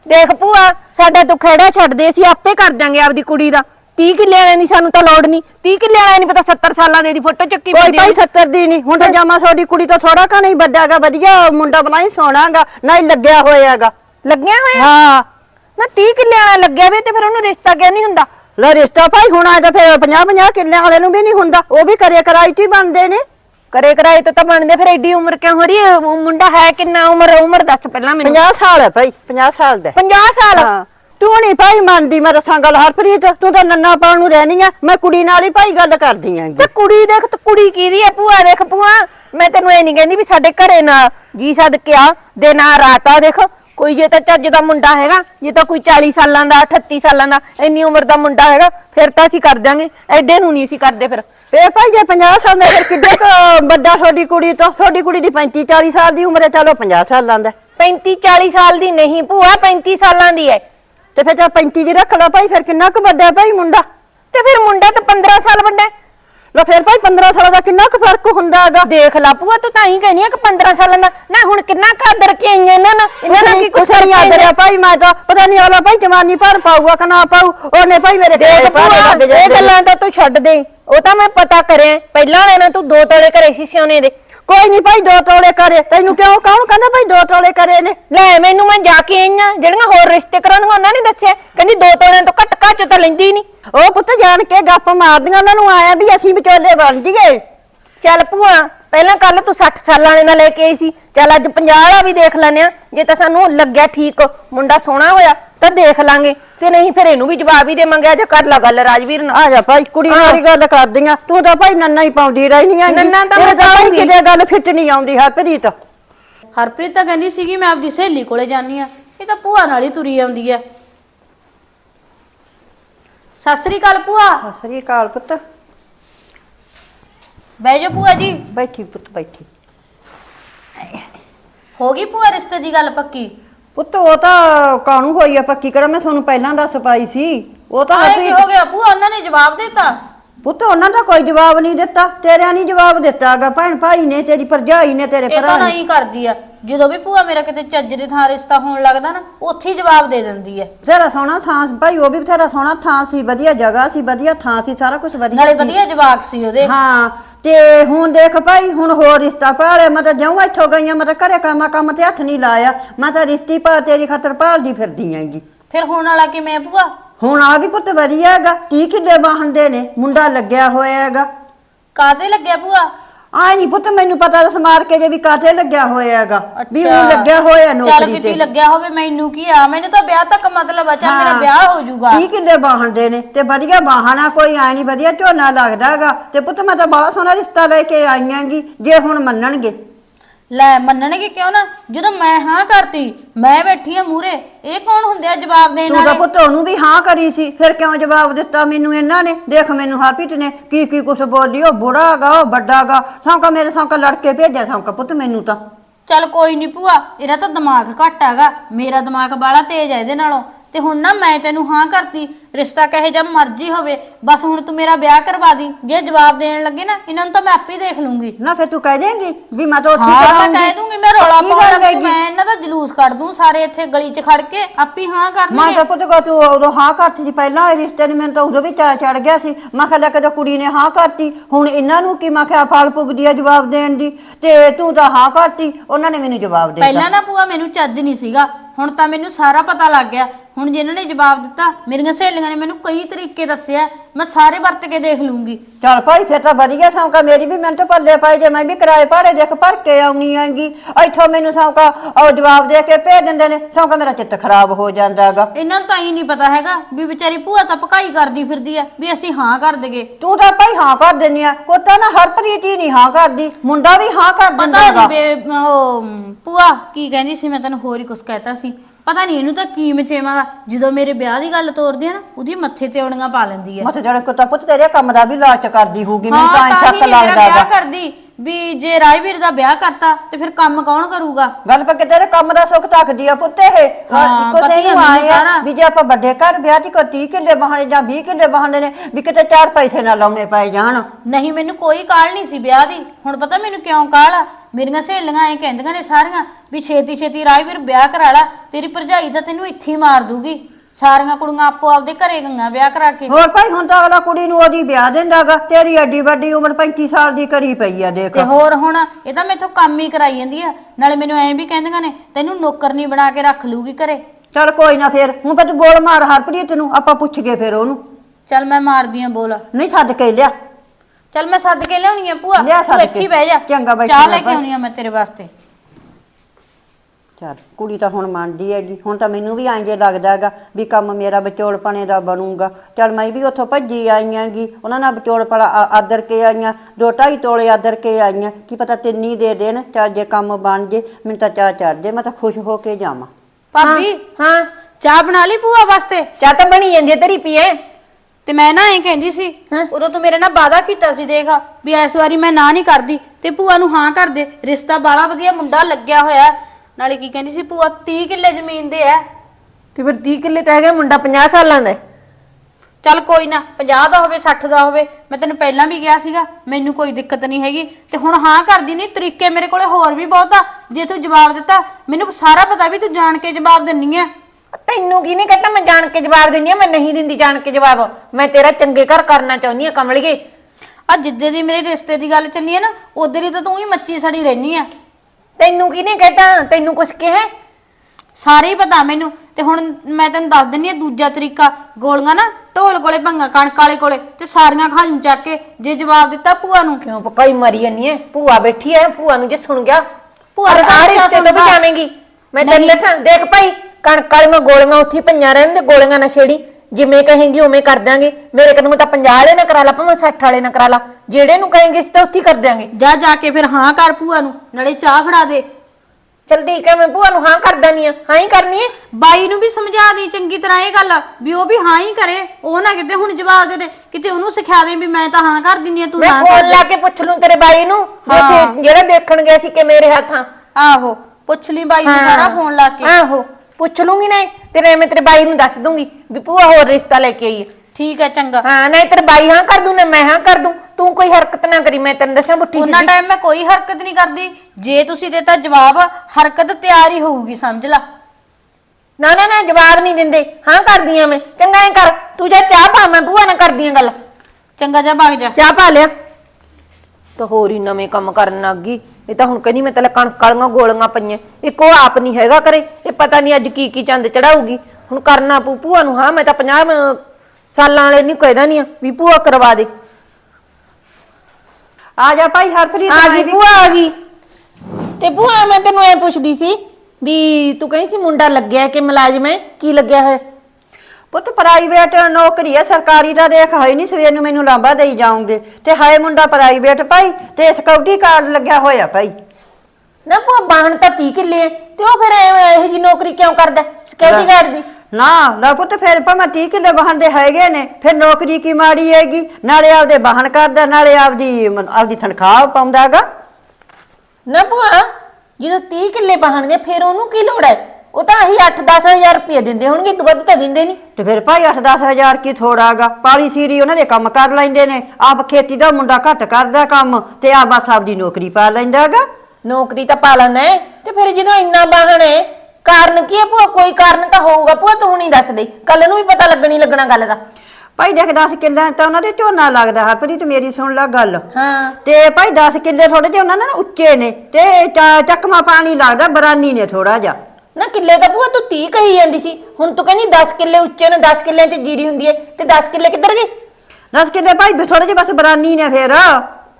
ਦੇਖ ਭੂਆ ਸਾਡਾ ਤੂੰ ਖੇੜਾ ਛੱਡ ਦੇ ਅਸੀਂ ਆਪੇ ਕਰ ਦਾਂਗੇ ਆਪਦੀ ਕੁੜੀ ਦਾ। 30 ਕਿੱਲੇ ਵਾਲਿਆਂ ਦੀ ਸਾਨੂੰ ਤਾਂ ਲੋੜ ਨਹੀਂ 30 ਕਿੱਲੇ ਵਾਲਿਆਂ ਨਹੀਂ ਪਤਾ 70 ਸਾਲਾਂ ਦੇ ਦੀ ਫੋਟੋ ਚੱਕੀ ਕੋਈ ਭਾਈ ਆ। 70 ਦੀ ਨਹੀਂ ਹੁਣ ਤਾਂ ਜਾਮਾ ਤੁਹਾਡੀ ਕੁੜੀ ਤਾਂ ਥੋੜਾ ਕਾ ਨਹੀਂ ਵੱਡਾਗਾ ਵਧੀਆ ਮੁੰਡਾ ਬਣਾਈ ਸੋਹਣਾਗਾ ਨਹੀਂ ਲੱਗਿਆ ਹੋਇਆਗਾ। ਲੱਗਿਆ ਹੋਇਆ? ਹਾਂ। ਨਾ 30 ਕਿੱਲੇ ਵਾਲਾ ਲੱਗਿਆ ਵੇ ਤੇ ਫਿਰ ਉਹਨੂੰ ਰਿਸ਼ਤਾ ਕਿਉਂ ਨਹੀਂ ਹੁੰਦਾ? ਲੈ ਰਿਸ਼ਤਾ ਭਾਈ ਹੁਣ ਆ ਤਾਂ ਫਿਰ 50 50 ਕਿੱਲਿਆਂ ਵਾਲੇ ਨੂੰ ਵੀ ਨਹੀਂ ਹੁੰਦਾ। ਉਹ ਵੀ ਕਰੇ ਕਰਾਈ ਤੀ ਬਣਦੇ ਨੇ। ਕਰੇ ਕਰਾਏ ਤੋਂ ਤਾਂ ਬਣਦੇ ਫਿਰ ਐਡੀ ਉਮਰ ਕਿਉਂ ਹੋ ਰਹੀ ਹੈ? ਮੁੰਡਾ ਹੈ ਕਿੰਨਾ ਉਮਰ? ਉਮਰ ਦੱਸ ਪਹਿਲਾਂ ਮੈਨੂੰ। 50 ਸਾਲ ਹੈ ਭਾਈ 50 ਸਾਲ ਦਾ 50 ਸਾਲ? ਹਾਂ। ਤੂੰ ਨਹੀਂ ਭਾਈ ਮੰਨਦੀ ਮੈਂ ਦੱਸਾਂ ਗੱਲ ਹਰਪ੍ਰੀਤ ਤੂੰ ਤਾਂ ਨੰਨਾ ਪਾਉਣ ਨੂੰ ਰਹਿਣੀ ਆ ਮੈਂ ਕੁੜੀ ਨਾਲ ਹੀ ਭਾਈ ਗੱਲ ਕਰਦੀ ਆਂ ਤੇ ਕੁੜੀ ਦੇਖ ਤੇ ਕੁੜੀ ਕਿਹਦੀ ਹੈ ਭੂਆ ਦੇਖ ਭੂਆ? ਮੈਂ ਤੈਨੂੰ ਇਹ ਨਹੀਂ ਕਹਿੰਦੀ ਵੀ ਸਾਡੇ ਘਰੇ ਨਾ ਜੀ ਸਦਕਿਆ ਦੇ ਨਾ ਰਾਤਾ ਦੇਖ। ਕੋਈ ਜੇ ਤਾਂ ਚੱਜ ਦਾ ਮੁੰਡਾ ਹੈਗਾ ਜੇ ਤਾਂ ਕੋਈ 40 ਸਾਲਾਂ ਦਾ 38 ਸਾਲਾਂ ਦਾ ਇੰਨੀ ਉਮਰ ਦਾ ਮੁੰਡਾ ਹੈਗਾ ਫਿਰ ਤਾਂ ਅਸੀਂ ਕਰ ਦਾਂਗੇ ਐਡੇ ਨੂੰ ਨਹੀਂ ਅਸੀਂ ਕਰਦੇ ਫਿਰ। ਇਹ ਭਾਈ ਜੇ 50 ਸਾਲ ਦਾ ਫਿਰ ਕਿੱਡੇ ਕੁ ਵੱਡਾ ਤੁਹਾਡੀ ਕੁੜੀ ਤੋਂ? ਤੁਹਾਡੀ ਕੁੜੀ ਦੀ 35 40 ਸਾਲ ਦੀ ਉਮਰ ਹੈ ਚਲੋ 50 ਸਾਲਾਂ ਦਾ। 35 40 ਸਾਲ ਦੀ ਨਹੀਂ ਭੂਆ 35 ਸਾਲਾਂ ਦੀ ਹੈ। ਤੇ ਫਿਰ ਤਾਂ 35 ਦੀ ਰੱਖ ਲਾ ਭਾਈ ਫਿਰ ਕਿੰਨਾ ਕੁ ਵੱਡਾ ਹੈ ਭਾਈ ਮੁੰਡਾ? ਤੇ ਫਿਰ ਮੁੰਡਾ ਤਾਂ 15 ਸਾਲ ਵੱਡਾ ਹੈ। ਲੋ ਫਿਰ ਭਾਈ 15 ਸਾਲਾਂ ਦਾ ਕਿੰਨਾ ਕੁ ਫ਼ਰਕ ਹੁੰਦਾ ਹੈਗਾ? ਦੇਖ ਲਾ ਭੂਆ ਤੂੰ ਤਾਂ ਹੀ ਕਹਿੰਦੀ ਆ ਕਿ 15 ਸਾਲਾਂ ਦਾ। ਨਾ ਹੁਣ ਕਿੰਨਾ ਕਾਦਰ ਕੇ ਆਈਆਂ ਇਹਨਾਂ ਨਾਲ? ਇਹਨਾਂ ਨਾਲ ਕੀ ਕੁਛ ਕੁਛ ਨਹੀਂ ਕਰਕੇ ਆਦਰਿਆ ਭਾਈ ਮੈਂ ਤਾਂ ਪਤਾ ਨਹੀਂ ਆਲਾ ਭਾਈ ਜਵਾਨੀ ਭਰ ਪਾਊਗਾ ਕਿ ਨਾ ਪਾਊ। ਉਹਨੇ ਭਾਈ ਮੇਰੇ ਦੇਖ ਘਰੇ ਭਾਰੇ ਭੂਆ ਲੱਗ ਇਹ ਜਾਂਦੇ ਨੇ। ਗੱਲਾਂ ਤਾਂ ਤੂੰ ਛੱਡ ਦੇ। ਉਹ ਤਾਂ ਮੈਂ ਪਤਾ ਕਰਿਆ। ਪਹਿਲਾਂ ਵਾਲੇ ਨਾਲ ਤੂੰ ਦੋ ਤੋਲੇ ਘਰੇ ਸੀ ਸਿਉਨੇ ਦੇ। ਕੋਈ ਨਹੀਂ ਭਾਈ ਦੋ ਤੋਲੇ ਕਰੇ। ਤੈਨੂੰ ਕਿਉਂ ਕੌਣ ਕਹਿੰਦਾ ਭਾਈ ਦੋ ਤੋਲੇ ਕਰੇ ਨੇ ਲੈ ਮੈਨੂੰ ਮੈਂ ਜਾ ਕੇ ਆਈਆਂ ਜਿਹੜੀਆਂ ਹੋਰ ਰਿਸ਼ਤੇ ਕਰਾਉਂਦੀਆਂ ਉਹਨਾਂ ਨੇ ਦੱਸਿਆ। ਕਹਿੰਦੀ ਦੋ ਤੋਲਿਆਂ ਤੋਂ ਘੱਟ ਘੱਟ ਤਾਂ ਲੈਂਦੀ ਨਹੀਂ ਉਹ ਪੁੱਤ ਜਾਣ ਕੇ ਗੱਪ ਮਾਰਦੀਆਂ ਉਹਨਾਂ ਨੂੰ ਆਇਆ ਵੀ ਅਸੀਂ ਵਿਚੋਲੇ ਬਣ ਜੀਏ ਚੱਲ ਭੂਆ ਪਹਿਲਾਂ ਕੱਲ ਤੂੰ 60 ਸਾਲਾਂ ਵਾਲੇ ਨਾਲ ਲੈ ਕੇ ਆਈ ਸੀ। ਚੱਲ ਅੱਜ 50 ਵਾਲਾ ਵੀ ਦੇਖ ਲੈਨੇ ਆ ਜੇ ਤਾਂ ਸਾਨੂੰ ਲੱਗਿਆ ਠੀਕ ਮੁੰਡਾ ਸੋਹਣਾ ਹੋਇਆ ਤਾਂ ਦੇਖ ਲਾਂਗੇ। ਤੇ ਨਹੀਂ ਫਿਰ ਇਹਨੂੰ ਵੀ ਜਵਾਬ ਹੀ ਦੇਵਾਂਗੇ ਅੱਜ ਕਰ ਲਾ ਗੱਲ ਰਾਜਵੀਰ ਨਾਲ। ਆ ਜਾ ਭਾਈ ਕੁੜੀ ਨਾਲ ਹੀ ਗੱਲ ਕਰਦੀਆਂ। ਤੂੰ ਤਾਂ ਭਾਈ ਨੰਨਾ ਹੀ ਪਾਉਂਦੀ ਰਹਿਨੀ ਆਂ ਨੰਨਾ ਤਾਂ ਮੈਂ ਪਾਊਂਗੀ। ਕਿਤੇ ਗੱਲ ਫਿੱਟ ਨਹੀਂ ਆਉਂਦੀ ਹਰਪ੍ਰੀਤ। ਹਰਪ੍ਰੀਤ ਤਾਂ ਕਹਿੰਦੀ ਸੀਗੀ ਮੈਂ ਆਪਦੀ ਸਹੇਲੀ ਕੋਲੇ ਜਾਨੀ ਆ ਇਹ ਤਾਂ ਭੂਆ ਨਾਲ ਹੀ ਤੁਰੀ ਆਉਂਦੀ ਆ ਸਤਿ ਸ੍ਰੀ ਅਕਾਲ ਭੂਆ। ਸਤਿ ਸ੍ਰੀ ਅਕਾਲ ਪੁੱਤ। ਬਹਿ ਜਾ ਭੂਆ ਜੀ। ਬੈਠੀ ਪੁੱਤ ਬੈਠੀ। ਹੋ ਗਈ ਭੂਆ ਰਿਸ਼ਤੇ ਦੀ ਗੱਲ ਪੱਕੀ? ਪੁੱਤ ਉਹ ਤਾਂ ਕਾਣੂ ਹੋਈ ਆ ਪੱਕੀ? ਕਿਹੜਾ ਮੈਂ ਤੁਹਾਨੂੰ ਪਹਿਲਾਂ ਦੱਸ ਪਾਈ ਸੀ। ਉਹ ਤਾਂ ਆਏ ਕੀ ਹਰਪ੍ਰੀਤ ਹੋ ਗਿਆ? ਭੂਆ ਉਹਨਾਂ ਨੇ ਜਵਾਬ ਦਿੱਤਾ? ਪੁੱਤ ਉਹਨਾਂ ਦਾ ਕੋਈ ਜਵਾਬ ਨਹੀਂ ਦਿੱਤਾ ਤੇਰਿਆਂ ਨਹੀਂ ਜਵਾਬ ਦਿੱਤਾਗਾ ਭੈਣ ਭਾਈ ਨੇ ਤੇਰੀ ਭਰਜਾਈ ਨੇ ਤੇਰੇ ਇਹ ਭਰਾ ਤਾਂ ਨੇ। ਨਹੀਂ ਕਰਦੀ ਆ। ਜਦੋਂ ਵੀ ਭੂਆ ਮੇਰਾ ਕਿਤੇ ਚੱਜ ਦੇ ਥਾਂ ਰਿਸ਼ਤਾ ਹੋਣ ਲੱਗਦਾ ਨਾ ਉੱਥੇ ਹੀ ਜਵਾਬ ਦੇ ਦਿੰਦੀ ਆ। ਬਥੇਰਾ ਸੋਹਣਾ ਥਾਂ ਸੀ ਭਾਈ ਉਹ ਵੀ ਬਥੇਰਾ ਸੋਹਣਾ ਥਾਂ ਸੀ ਵਧੀਆ ਜਗ੍ਹਾ ਸੀ ਵਧੀਆ ਥਾਂ ਸੀ ਸਾਰਾ ਕੁਝ ਵਧੀਆ ਨਾਲੇ ਸੀ। ਵਧੀਆ ਜਵਾਕ ਸੀ ਉਹਦੇ। ਹਾਂ ਤੇ ਹੁਣ ਦੇਖ ਭਾਈ ਹੁਣ ਹੋਰ ਰਿਸ਼ਤਾ ਭਾਲਿਆ ਮੈਂ ਤਾਂ ਜਾਉਂ ਇੱਥੋਂ ਗਈਆਂ ਮੈਂ ਤਾਂ ਘਰੇ ਕੰਮਾਂ ਕੰਮ ਤੇ ਹੱਥ ਨਹੀਂ ਲਾਇਆ। ਮੈਂ ਤਾਂ ਰਿਸ਼ਤੀ ਪਾ ਤੇਰੀ ਖਾਤਰ ਭਾਲਦੀ ਫਿਰਦੀ ਆਂਗੀ ਫਿਰ ਹੁਣ ਵਾਲਾ ਕਿਵੇਂ ਆ ਭੂਆ? ਹੁਣ ਆ ਵੀ ਪੁੱਤ ਵਧੀਆ ਹੈਗਾ। ਕੀ ਕਿੱਲੇ ਬਾਹੰਦੇ ਨੇ? ਮੁੰਡਾ ਲੱਗਿਆ ਹੋਇਆ ਹੈਗਾ। ਕਾਤੇ ਲੱਗਿਆ ਭੂਆ? ਆਏ ਨਹੀਂ ਪੁੱਤ ਮੈਨੂੰ ਪਤਾ ਦੱਸ ਮਾਰ ਕੇ ਜੇ ਵੀ ਕਾਤੇ ਲੱਗਿਆ ਹੋਇਆ ਹੈਗਾ। ਵੀ ਉਹ। ਲੱਗਿਆ ਹੋਇਆ ਚੱਲ ਨੌਕਰੀ ਕਿਤੇ ਤੇ। ਲੱਗਿਆ ਹੋਵੇ ਮੈਨੂੰ ਕੀ ਆ? ਮੈਨੂੰ ਤਾਂ ਵਿਆਹ ਤੱਕ ਮਤਲਬ ਆ। ਚੱਲ ਮੇਰਾ ਹਾਂ। ਵਿਆਹ ਹੋ ਜਾਊਗਾ। ਕੀ ਕਿੱਲੇ ਬਾਹਣਦੇ ਨੇ? ਤੇ ਵਧੀਆ ਬਾਹਣਾ ਕੋਈ ਆਏ ਨਹੀਂ ਵਧੀਆ ਝੋਨਾ ਲੱਗਦਾਗਾ ਤੇ ਪੁੱਤ ਮੈਂ ਤਾਂ ਬੜਾ ਸੋਹਣਾ ਰਿਸ਼ਤਾ ਲੈ ਕੇ ਆਈਆਂਗੀ ਜੇ ਹੁਣ ਮੰਨਣਗੇ। ਲੈ ਮੰਨਣਗੇ ਕਿਉਂ ਨਾ? ਜਦੋਂ ਮੈਂ ਹਾਂ ਕਰਤੀ ਮੈਂ ਬੈਠੀ ਆ ਮੂਰੇ ਇਹ ਕੌਣ ਹੁੰਦੇ ਆ ਜਵਾਬ ਦੇਣ ਤੂੰ ਤਾਂ ਵਾਲੇ? ਪੁੱਤ ਉਹਨੂੰ ਵੀ ਹਾਂ ਕਰੀ ਸੀ ਫਿਰ ਕਿਉਂ ਜਵਾਬ ਦਿੱਤਾ ਮੈਨੂੰ ਇਹਨਾਂ ਨੇ? ਦੇਖ ਮੈਨੂੰ ਹਰਪ੍ਰੀਤ ਨੇ ਕੀ ਕੀ ਕੁਛ ਬੋਲੀ ਉਹ ਬੁੜਾ ਗਾ ਉਹ ਵੱਡਾ ਗਾ ਸੌਂਕਾ ਮੇਰੇ ਸੌਂਕਾ ਲੜ ਕੇ ਭੇਜਿਆ ਸੌਂਕਾ ਪੁੱਤ ਮੈਨੂੰ ਤਾਂ। ਚੱਲ ਕੋਈ ਨਹੀਂ ਭੂਆ ਇਹਦਾ ਤਾਂ ਦਿਮਾਗ ਘੱਟ ਹੈਗਾ ਮੇਰਾ ਦਿਮਾਗ ਬਾਲਾ ਤੇਜ਼ ਹੈ ਇਹਦੇ ਨਾਲੋਂ। ਤੇ ਹੁਣ ਨਾ ਮੈਂ ਤੈਨੂੰ ਹਾਂ ਕਰਤੀ ਰਿਸ਼ਤਾ ਕਹੇ ਜਾਂ ਮਰਜ਼ੀ ਹੋਵੇ ਬਸ ਹੁਣ ਤੂੰ ਮੇਰਾ ਵਿਆਹ ਕਰਵਾ ਦੀ। ਜੇ ਜਵਾਬ ਦੇਣ ਲੱਗੇ ਨਾ ਇਹਨਾਂ ਨੂੰ ਤਾਂ ਮੈਂ ਆਪੇ ਦੇਖ ਲੂੰਗੀ। ਨਾ ਫਿਰ ਤੂੰ ਕਹਿ ਦੇਂਗੀ ਵੀ ਮੈਂ ਤਾਂ ਉੱਥੇ ਹਾਂ ਮੈਂ ਕਹਿ ਦੂੰਗੀ ਮੈਂ ਰੌਲਾ ਹੈਗੀ? ਮੈਂ ਇਹਨਾਂ ਦਾ ਜਲੂਸ ਕੱਢ ਦੂੰ ਸਾਰੇ ਇੱਥੇ ਗਲੀ 'ਚ ਖੜ ਕੇ ਆਪੇ ਹਾਂ ਮੈਂ ਕਰਨਗੇ। ਤਾਂ ਪੁੱਤ ਕੋ ਤੂੰ ਉਦੋਂ ਹਾਂ ਕਰਤੀ ਸੀ ਪਹਿਲਾਂ ਇਹ ਰਿਸ਼ਤੇ ਨੂੰ ਮੈਨੂੰ ਤਾਂ ਉਦੋਂ ਵੀ ਚਾ ਚੜ ਗਿਆ ਸੀ। ਮੈਂ ਕਿਹਾ ਲੈ ਕਦੇ ਕੁੜੀ ਨੇ ਹਾਂ ਕਰਤੀ ਹੁਣ ਇਹਨਾਂ ਨੂੰ ਕੀ ਮੈਂ ਕਿਹਾ ਫਲ ਪੁੱਗਦੀ ਆ ਜਵਾਬ ਦੇਣ ਦੀ? ਤੇ ਤੂੰ ਤਾਂ ਹਾਂ ਕਰਤੀ ਉਹਨਾਂ ਨੇ ਮੈਨੂੰ ਜਵਾਬ ਦੇ ਪਹਿਲਾਂ ਨਾ ਭੂਆ ਮੈਨੂੰ ਚੱਜ ਨਹੀਂ ਸੀਗਾ ਹੁਣ ਤਾਂ ਮੈਨੂੰ ਸਾਰਾ ਪਤਾ ਲੱਗ ਗਿਆ। ਹੁਣ ਜਿਨ੍ਹਾਂ ਨੇ ਜਵਾਬ ਦਿੱਤਾ ਮੇਰੀਆਂ ਸਹੇਲੀਆਂ ਨੇ ਮੈਨੂੰ ਕਈ ਤਰੀਕੇ ਦੱਸਿਆ ਮੈਂ ਸਾਰੇ ਵਰਤ ਕੇ ਦੇਖ ਲੂੰਗੀ। ਚੱਲ ਭਾਈ ਫਿਰ ਤਾਂ ਵਧੀਆ ਸੌਂਕਾ ਮੇਰੀ ਵੀ ਮਿਹਨਤ ਪੱਲੇ ਪਾਈ ਜੇ ਮੈਂ ਵੀ ਕਿਰਾਏ ਭਾੜੇ ਦੇਖ ਭਰ ਕੇ ਆਉਣੀ ਆਂਗੀ ਇੱਥੋਂ ਮੈਨੂੰ ਸੌਂਕਾ ਉਹ ਜਵਾਬ ਦੇ ਕੇ ਭੇਜ ਦਿੰਦੇ ਨੇ ਸੌਂਕਾ ਮੇਰਾ ਚਿੱਤ ਖਰਾਬ ਹੋ ਜਾਂਦਾਗਾ ਇਹਨਾਂ ਨੂੰ ਤਾਂ ਹੀ ਨਹੀਂ ਪਤਾ ਹੈਗਾ ਵੀ ਵਿਚਾਰੀ ਭੂਆ ਤਾਂ ਪਕਾਈ ਕਰਦੀ ਫਿਰਦੀ ਆ ਵੀ ਅਸੀਂ ਹਾਂ ਕਰ ਦਗੇ ਤੂੰ ਤਾਂ ਭਾਈ ਹਾਂ ਕਰ ਦਿੰਨੀ ਆ ਕੋਤਾ ਨਾ ਹਰਪ੍ਰੀਤ ਹੀ ਨਹੀਂ ਹਾਂ ਕਰਦੀ ਮੁੰਡਾ ਵੀ ਹਾਂ ਕਰ ਪਤਾ ਦਿੰਦਾਗਾ ਨਹੀਂ ਉਹ ਭੂਆ ਕੀ ਕਹਿੰਦੀ ਸੀ ਮੈਂ ਤੈਨੂੰ ਹੋਰ ਹੀ ਕੁਝ ਕਹਿਤਾ ਸੀ। ਪਤਾ ਨਹੀਂ ਇਹਨੂੰ ਤਾਂ ਕੀ ਮਚੇਵਾਂਗਾ ਜਦੋਂ ਮੇਰੇ ਵਿਆਹ ਦੀ ਗੱਲ ਤੋਰਦੀ ਆ ਨਾ ਉਹਦੀ ਮੱਥੇ ਤੇ ਔਣੀਆਂ ਪਾ ਲੈਂਦੀ ਆ। ਮਤ ਜਣੇ ਕੋਤਾ ਪੁੱਤ ਤੇਰੇ ਕੰਮ ਦਾ ਵੀ ਲਾਲਚ ਕਰਦੀ ਹੋਊਗੀ ਮੈਨੂੰ ਤਾਂ ਤਾਂ ਐਂ ਹੀ ਚੱਕ ਨੀ ਮੇਰਾ ਲੱਗਦਾਗਾ ਵਿਆਹ ਕਰਦੀ। ਵੀ ਜੇ ਰਾਜਵੀਰ ਦਾ ਵਿਆਹ ਕਰਤਾ ਤੇ ਫਿਰ ਕੰਮ ਕੌਣ ਕਰੂਗਾ? ਗੱਲ ਪੱਕੇ ਤੇਰੇ ਕੰਮ ਦਾ ਸੁੱਖ ਤੱਕਦੀ ਆ ਪੁੱਤ ਇਹ। ਹਾਂ, ਪਤਾ ਹੀ ਆ ਇਹਨੂੰ ਮੈਨੂੰ ਆਏ ਆ ਸਾਰਾ। ਵੀ ਜੇ ਆਪਾਂ ਵੱਡੇ ਘਰ ਵਿਆਹ ਦੀ ਕੋਈ 30 ਕਿੱਲੇ ਬਹਾਨੇ ਜਾਂ 20 ਕਿੱਲੇ ਬਹਾਨੇ ਨੇ ਵੀ ਕਿਤੇ ਚਾਰ ਪੈਸੇ ਨਾ ਲਾਉਣੇ ਪਏ ਜਾਣ। ਨਹੀਂ ਮੈਨੂੰ ਕੋਈ ਕਾਲ ਨਹੀਂ ਸੀ ਵਿਆਹ ਦੀ। ਹੁਣ ਪਤਾ ਮੈਨੂੰ ਕਿਉਂ ਕਾਲ ਆ? ਮੇਰੀਆਂ ਸਹੇਲੀਆਂ ਐ ਕਹਿੰਦੀਆਂ ਨੇ ਸਾਰੀਆਂ ਵੀ ਛੇਤੀ ਛੇਤੀ ਰਾਜਵੀਰ ਵਿਆਹ ਕਰਾ ਲਾ ਤੇਰੀ ਭਰਜਾਈ ਤਾਂ ਤੈਨੂੰ ਇੱਥੇ ਹੀ ਮਾਰ ਦੂਗੀ। ਸਾਰੀਆਂ ਕੁੜੀਆਂ ਆਪੋ ਆਪਦੇ ਘਰੇ ਗਈਆਂ ਵਿਆਹ ਕਰਾ ਕੇ। ਹੋਰ ਭਾਈ ਹੁਣ ਤਾਂ ਅਗਲਾ ਕੁੜੀ ਨੂੰ ਉਹਦੀ ਵਿਆਹ ਦਿੰਦਾਗਾ। ਤੇਰੀ ਐਡੀ ਵੱਡੀ ਉਮਰ 35 ਸਾਲ ਦੀ ਕਰੀ ਪਈ ਆ ਦੇਖ। ਤੇ ਹੋਰ ਹੁਣ ਇਹ ਤਾਂ ਮੈਥੋਂ ਕੰਮ ਹੀ ਕਰਾਈ ਜਾਂਦੀ ਆ। ਨਾਲੇ ਮੈਨੂੰ ਐਂ ਵੀ ਕਹਿੰਦੀਆਂ ਨੇ ਤੈਨੂੰ ਨੌਕਰਨੀ ਬਣਾ ਕੇ ਰੱਖ ਲੂਗੀ ਘਰੇ। ਚੱਲ ਕੋਈ ਨਾ ਫੇਰ ਹੁਣ ਤਾਂ ਤੂੰ ਬੋਲ ਮਾਰ ਹਰਪ੍ਰੀਤ ਨੂੰ ਆਪਾਂ ਪੁੱਛ ਗਏ ਫੇਰ ਉਹਨੂੰ। ਚੱਲ ਮੈਂ ਮਾਰਦੀ ਆ ਬੋਲ। ਨਹੀਂ ਸੱਦ ਕੇ ਲਿਆ। ਚੱਲ ਮੈਂ ਸੱਦ ਕੇ ਲਿਆਉਣੀ ਆ ਭੂਆ ਲਿਆ ਤੂੰ ਸੱਦ ਇੱਥੇ ਹੀ ਕੇ। ਬਹਿ ਜਾ। ਚੰਗਾ ਬੈਠੀ ਚਾਹ ਲੈ ਕੇ। ਆਉਣੀ ਆ ਮੈਂ ਤੇਰੇ ਵਾਸਤੇ। ਚੱਲ ਕੁੜੀ ਤਾਂ ਹੁਣ ਮੰਨਦੀ ਹੈਗੀ ਹੁਣ ਤਾਂ ਮੈਨੂੰ ਵੀ ਐਂ ਜੇ ਲੱਗਦਾ ਹੈਗਾ ਵੀ ਕੰਮ ਮੇਰਾ ਵਿਚੋਲਪਣੇ ਦਾ ਬਣੂਗਾ। ਚੱਲ ਮੈਂ ਵੀ ਉੱਥੋਂ ਭੱਜੀ ਆਈਆਂਗੀ ਉਹਨਾਂ ਨਾਲ ਵਿਚੋਲਪਣਾ ਆ- ਆਦਰ ਕੇ ਆਈਆਂ ਦੋ ਢਾਈ ਤੋਲੇ ਆਦਰ ਕੇ ਆਈਆਂ। ਕੀ ਪਤਾ ਤਿੰਨ ਦੇ ਦੇਣ ਚੱਲ ਜੇ ਕੰਮ ਬਣ ਜੇ ਮੈਨੂੰ ਤਾਂ ਚਾਹ ਚੜ ਜੇ ਮੈਂ ਤਾਂ ਖੁਸ਼ ਹੋ ਕੇ ਜਾਵਾਂ। ਭਾਬੀ ਹਾਂ ਚਾਹ ਬਣਾ ਲਈ ਭੂਆ ਵਾਸਤੇ? ਚਾਹ ਤਾਂ ਬਣੀ ਜਾਂਦੀ ਹੈ ਤੇਰੀ ਪੀਏ ਤੇ ਮੈਂ ਨਾ ਐਂ ਕਹਿੰਦੀ ਸੀ? ਉਦੋਂ ਤੂੰ ਮੇਰੇ ਨਾਲ ਵਾਅਦਾ ਕੀਤਾ ਸੀ ਦੇਖ ਵੀ ਇਸ ਵਾਰੀ ਮੈਂ ਨਾ ਨਹੀਂ ਕਰਦੀ ਤੇ ਭੂਆ ਨੂੰ ਹਾਂ ਕਰ ਦੇ ਰਿਸ਼ਤਾ ਬਾਲਾ ਵਧੀਆ ਮੁੰਡਾ ਲੱਗਿਆ ਹੋਇਆ। ਨਾਲੇ ਕੀ ਕਹਿੰਦੀ ਸੀ ਭੂਆ 30 ਕਿੱਲੇ ਜ਼ਮੀਨ ਦੇ ਐ ਤੇ ਫਿਰ 30 ਕਿੱਲੇ ਤਾਂ ਹੈਗਾ ਮੁੰਡਾ 50 ਸਾਲਾਂ ਦਾ ਹੈ। ਚੱਲ ਕੋਈ ਨਾ 50 ਦਾ ਹੋਵੇ 60 ਦਾ ਹੋਵੇ ਮੈਂ ਤੈਨੂੰ ਪਹਿਲਾਂ ਵੀ ਕਿਹਾ ਸੀਗਾ ਮੈਨੂੰ ਕੋਈ ਦਿੱਕਤ ਨਹੀਂ ਹੈਗੀ ਤੇ ਹੁਣ ਹਾਂ ਕਰਦੀ ਨਹੀਂ ਤਰੀਕੇ ਮੇਰੇ ਕੋਲੇ ਹੋਰ ਵੀ ਬਹੁਤ ਆ ਜੇ ਤੂੰ ਜਵਾਬ ਦਿੱਤਾ ਮੈਨੂੰ ਸਾਰਾ ਪਤਾ ਵੀ ਤੂੰ ਜਾਣ ਕੇ ਜਵਾਬ ਦਿੰਨੀ ਆ ਤੈਨੂੰ ਕੀ ਨਹੀਂ ਕਹਤਾ? ਮੈਂ ਜਾਣ ਕੇ ਜਵਾਬ ਦਿੰਦੀ ਆ ਮੈਂ ਨਹੀਂ ਦਿੰਦੀ ਜਾਣ ਕੇ ਜਵਾਬ। ਮੈਂ ਤੇਰਾ ਚੰਗੇ ਘਰ ਕਰਨਾ ਚਾਹੁੰਦੀ ਆ ਕਮਲੀਏ। ਆ ਜਿੱਦੇ ਦੀ ਮੇਰੇ ਰਿਸ਼ਤੇ ਦੀ ਗੱਲ ਚੱਲੀ ਹੈ ਨਾ ਉਧਰ ਹੀ ਤਾਂ ਤੂੰ ਹੀ ਮੱਚੀ ਸੜੀ ਰਹਿਨੀ ਆ। ਤੈਨੂੰ ਕੀ ਨਹੀਂ ਕਹਤਾ? ਤੈਨੂੰ ਕੁਛ ਕਿਹਾ? ਸਾਰੇ ਹੀ ਪਤਾ ਮੈਨੂੰ। ਤੇ ਹੁਣ ਮੈਂ ਤੈਨੂੰ ਦੱਸ ਦਿੰਨੀ ਆ ਦੂਜਾ ਤਰੀਕਾ ਗੋਲੀਆਂ ਨਾ ਢੋਲ ਕੋਲੇ ਭੰਗਾ ਕਣਕ ਵਾਲੇ ਕੋਲੇ ਤੇ ਸਾਰੀਆਂ ਖਾ ਜੂ ਚੱਕ ਕੇ ਜੇ ਜਵਾਬ ਦਿੱਤਾ ਭੂਆ ਨੂੰ। ਕਿਉਂ ਪਕਾਈ ਮਰੀ ਜਾਨੀ ਐ? ਭੂਆ ਬੈਠੀ ਐ ਭੂਆ ਨੂੰ ਜੇ ਸੁਣ ਗਿਆ। ਭੂਆ ਦਾ ਰਿਸ਼ਤੇ ਤੋਂ ਵੀ। ਜਾਵੇਂਗੀ ਮੈਂ ਤੈਨੂੰ। ਦੱਸਾਂ ਦੇਖ ਭਾਈ ਕਣਕ ਵਾਲੀਆਂ ਗੋਲੀਆਂ ਉੱਥੇ ਹੀ ਪਈਆਂ ਰਹਿਣ ਦੇ ਗੋਲੀਆਂ ਨਾ ਛੇੜੀ। ਜਿਵੇਂ ਕਹੇਂਗੀ ਉਵੇਂ ਕਰ ਦਾਂਗੇ ਮੇਰੇ ਕੋਲ ਤਾਂ 50 ਵਾਲੇ ਨਾ ਕਰਾ ਲਾ ਭਾਵੇਂ 60 ਵਾਲੇ ਨਾ ਕਰਾ ਲਾ। ਜਿਹੜੇ ਨੂੰ ਕਹੇਂਗੇ ਇਸ ਤਾਂ ਉੱਥੇ ਹੀ ਕਰ ਦਿਆਂਗੇ। ਜਾ ਜਾ ਕੇ ਫਿਰ ਹਾਂ ਕਰ ਭੂਆ ਨੂੰ ਨਾਲੇ ਚਾਹ ਫੜਾ ਦੇ। ਚਲ ਠੀਕ ਹੈ ਮੈਂ ਭੂਆ ਨੂੰ ਹਾਂ ਕਰ ਦਾਨੀ ਆ ਹਾਂ ਹੀ ਕਰਨੀ ਹੈ। ਬਾਈ ਨੂੰ ਵੀ ਸਮਝਾ ਦੇ ਚੰਗੀ ਤਰ੍ਹਾਂ ਇਹ ਗੱਲ ਵੀ ਉਹ ਵੀ ਹਾਂ ਹੀ ਕਰੇ। ਉਹ ਨਾ ਕਿਤੇ ਹੁਣ ਜਵਾਬ ਦੇ ਦੇ ਕਿਤੇ ਉਹਨੂੰ ਸਿਖਾ ਦੇ ਵੀ ਮੈਂ ਤਾਂ ਹਾਂ ਕਰ ਦਿੰਨੀ ਆ ਤੂੰ ਮੈਂ ਨਾ ਕਰ ਫੋਨ ਲਾ ਕੇ ਪੁੱਛ ਲੂੰ ਤੇਰੇ ਬਾਈ ਨੂੰ ਵੀ। ਉੱਥੇ ਜਿਹੜਾ ਦੇਖਣ ਗਿਆ ਸੀ ਕਿ ਮੇਰੇ ਹੱਥਾਂ ਆਹੋ ਪੁੱਛ ਲਈ ਬਾਈ ਨੂੰ। ਸਾਰਾ ਫੋਨ ਲਾ ਕੇ। ਆਹੋ। ਪੁੱਛ ਲੂੰਗੀ ਨਾ ਤੇਰੇ ਮੈਂ ਤੇਰੇ ਬਾਈ ਨੂੰ ਦੱਸ ਦੂੰਗੀ ਵੀ ਭੂਆ ਹੋਰ ਰਿਸ਼ਤਾ ਲੈ ਕੇ ਆਈ ਹੈ ਠੀਕ ਹੈ ਚੰਗਾ। ਹਾਂ ਨਹੀਂ ਤੇਰੇ ਬਾਈ ਹਾਂ ਕਰ ਦੂੰ ਨਾ ਮੈਂ ਹਾਂ ਕਰ ਦੂੰ। ਤੂੰ ਕੋਈ ਹਰਕਤ ਨਾ ਕਰੀ ਮੈਂ ਤੈਨੂੰ ਦੱਸਾਂ ਬੁੱਠੀ ਉਹਨਾਂ ਸੀ ਟਾਈਮ ਮੈਂ ਕੋਈ ਹਰਕਤ ਨਹੀਂ ਕਰਦੀ। ਜੇ ਤੁਸੀਂ ਦੇਤਾ ਜਵਾਬ ਹਰਕਤ ਤਿਆਰ ਹੀ ਹੋਊਗੀ ਸਮਝ ਲਾ। ਨਾ ਨਾ ਨਾ ਜਵਾਬ ਨਹੀਂ ਦਿੰਦੇ। ਹਾਂ ਕਰਦੀ ਆ ਮੈਂ। ਚੰਗਾ ਐ ਕਰ ਤੂੰ ਜਾ ਚਾਹ ਪਾ ਮੈਂ ਭੂਆ ਨਾਲ ਕਰਦੀ ਆ ਗੱਲ। ਚੰਗਾ ਜਾ ਭੱਗ ਜਾ। ਚਾਹ ਪਾ ਲਿਆ। ਤਾਂ ਹੋਰ ਹੀ ਨਵੇਂ ਕੰਮ ਕਰਨ ਲੱਗ ਗਈ। ਇਹ ਤਾਂ ਹੁਣ ਕਹਿੰਦੀ ਮੈਂ ਤੇਲੇ ਕਣਕ ਵਾਲੀਆਂ ਗੋਲੀਆਂ ਪਈਆਂ। ਇੱਕ ਉਹ ਆਪ ਨਹੀਂ ਹੈਗਾ ਕਰੇ ਇਹ ਪਤਾ ਨਹੀਂ ਅੱਜ ਕੀ ਕੀ ਚੰਦ ਚੜਾਊਗੀ। ਹੁਣ ਕਰਨਾ ਪੂ ਭੂਆ ਨੂੰ। ਹਾਂ ਮੈਂ ਤਾਂ 50 ਸਾਲਾਂ ਵਾਲੇ ਨਹੀਂ ਕਹਿਦਾ ਨਹੀਂ ਵੀ ਭੂਆ ਕਰਵਾ ਦੇ। ਆ ਜਾ ਭਾਈ ਹਰਪ੍ਰੀਤ ਆ ਗਈ ਭੂਆ ਆ ਗਈ। ਤੇ ਭੂਆ ਮੈਂ ਤੈਨੂੰ ਐ ਪੁੱਛਦੀ ਸੀ ਵੀ ਤੂੰ ਕਹੀ ਸੀ ਮੁੰਡਾ ਲੱਗਿਆ ਕਿ ਮੁਲਾਜ਼ਮ ਹੈ? ਕੀ ਲੱਗਿਆ ਹੋਇਆ? ਪੁੱਤ ਪ੍ਰਾਈਵੇਟ ਨੌਕਰੀ ਹੈ ਸਰਕਾਰੀ ਦਾ ਦੇਖ ਹੈ ਨਹੀਂ ਸਵੇਰ ਨੂੰ ਮੈਨੂੰ ਲਾਂਬਾ ਦੇਈ ਜਾਉਂਗੇ ਤੇ ਹਾਏ ਮੁੰਡਾ ਪ੍ਰਾਈਵੇਟ ਭਾਈ ਤੇ ਸਿਕਿਉਰਿਟੀ ਕਾਰਡ ਲੱਗਿਆ ਹੋਇਆ ਭਾਈ। ਨਾ ਭੂਆ ਬਾਹਣ ਤਾਂ 30 ਕਿੱਲੇ ਤੇ ਉਹ ਫਿਰ ਐਵੇਂ ਇਹੋ ਜੀ ਨੌਕਰੀ ਕਿਉਂ ਕਰਦਾ? ਸਿਕਿਉਰਿਟੀ ਗਾਰਡ ਦੀ। ਨਾ ਲੈ ਪੁੱਤ ਫਿਰ ਭਾਵੇਂ 30 ਕਿੱਲੇ ਵਾਹਨ ਦੇ ਹੈਗੇ ਨੇ ਫਿਰ ਨੌਕਰੀ ਕੀ ਮਾੜੀ ਹੈਗੀ? ਨਾਲੇ ਆਪਦੇ ਵਾਹਨ ਕਰਦਾ ਨਾਲੇ ਆਪਦੀ ਆਪਦੀ ਤਨਖਾਹ ਪਾਉਂਦਾਗਾ ਨਾ ਭੂਆ ਜਦੋਂ 30 ਕਿੱਲੇ ਬਾਹਣਗੇ ਫਿਰ ਉਹਨੂੰ ਕੀ ਲੋੜ ਹੈ? ਉਹ ਤਾਂ ਆਹੀ 8-10000 ਰੁਪਏ ਦਿੰਦੇ ਹੋਣਗੇ ਤੂੰ ਵੱਧ ਤਾਂ ਦਿੰਦੇ ਨਹੀਂ। ਤੇ ਫਿਰ ਭਾਈ 8-10 ਹਜ਼ਾਰ ਕੀ ਥੋੜਾਗਾ ਪਾਲੀ ਸੀਰੀ ਉਹਨਾਂ ਦੇ ਕੰਮ ਕਰ ਲੈਂਦੇ ਨੇ। ਆਪ ਖੇਤੀ ਦਾ ਮੁੰਡਾ ਘੱਟ ਕਰਦਾ ਕੰਮ ਤੇ ਆ ਬਸ ਆਪਦੀ ਨੌਕਰੀ ਪਾ ਲੈਂਦਾਗਾ ਨੌਕਰੀ ਤਾਂ ਪਾ ਲੈਂਦਾ ਹੈ, ਤੇ ਫਿਰ ਜਦੋਂ ਇੰਨਾ ਬਾਹਣ ਹੈ ਕਾਰਨ ਕੀ ਹੈ ਭੂਆ? ਕੋਈ ਕਾਰਨ ਤਾਂ ਹੋਊਗਾ ਭੂਆ ਤੂੰ ਨਹੀਂ ਦੱਸ ਦੇ। ਕੱਲ ਨੂੰ ਵੀ ਪਤਾ ਲੱਗਣੀ ਲੱਗਣਾ ਗੱਲ ਦਾ। ਭਾਈ ਦੇਖ 10 ਕਿੱਲਿਆਂ ਤਾਂ ਉਹਨਾਂ ਦੇ ਝੋਨਾ ਲੱਗਦਾ ਹਰਪ੍ਰੀਤ ਮੇਰੀ ਸੁਣ ਲੈ ਗੱਲ। ਹਾਂ। ਤੇ ਭਾਈ 10 ਕਿੱਲੇ ਥੋੜੇ ਜਿਹੇ ਉਹਨਾਂ ਦੇ ਨਾ ਉੱਚੇ ਨੇ ਤੇ ਚ- ਚੱਕਮਾ ਪਾਣੀ ਲੱਗਦਾ ਬਰਾਨੀ ਨੇ ਥੋੜਾ ਜਿਹਾ। ਨਾ ਕਿੱਲੇ ਤਾਂ ਭੂਆ ਤੂੰ 30 ਕਹੀ ਜਾਂਦੀ ਸੀ। ਹੁਣ ਤੂੰ ਕਹਿੰਦੀ 10 ਕਿੱਲੇ ਉੱਚੇ ਨੇ 10 ਕਿੱਲਿਆਂ 'ਚ ਜੀਰੀ ਹੁੰਦੀ ਹੈ ਤੇ 10 ਕਿੱਲੇ ਕਿੱਧਰ ਗਏ? ਦੱਸ ਕਿੱਲੇ ਭਾਈ ਥੋੜੇ ਜਿਹੇ ਬਸ ਬਰਾਨੀ ਨੇ ਫੇਰ।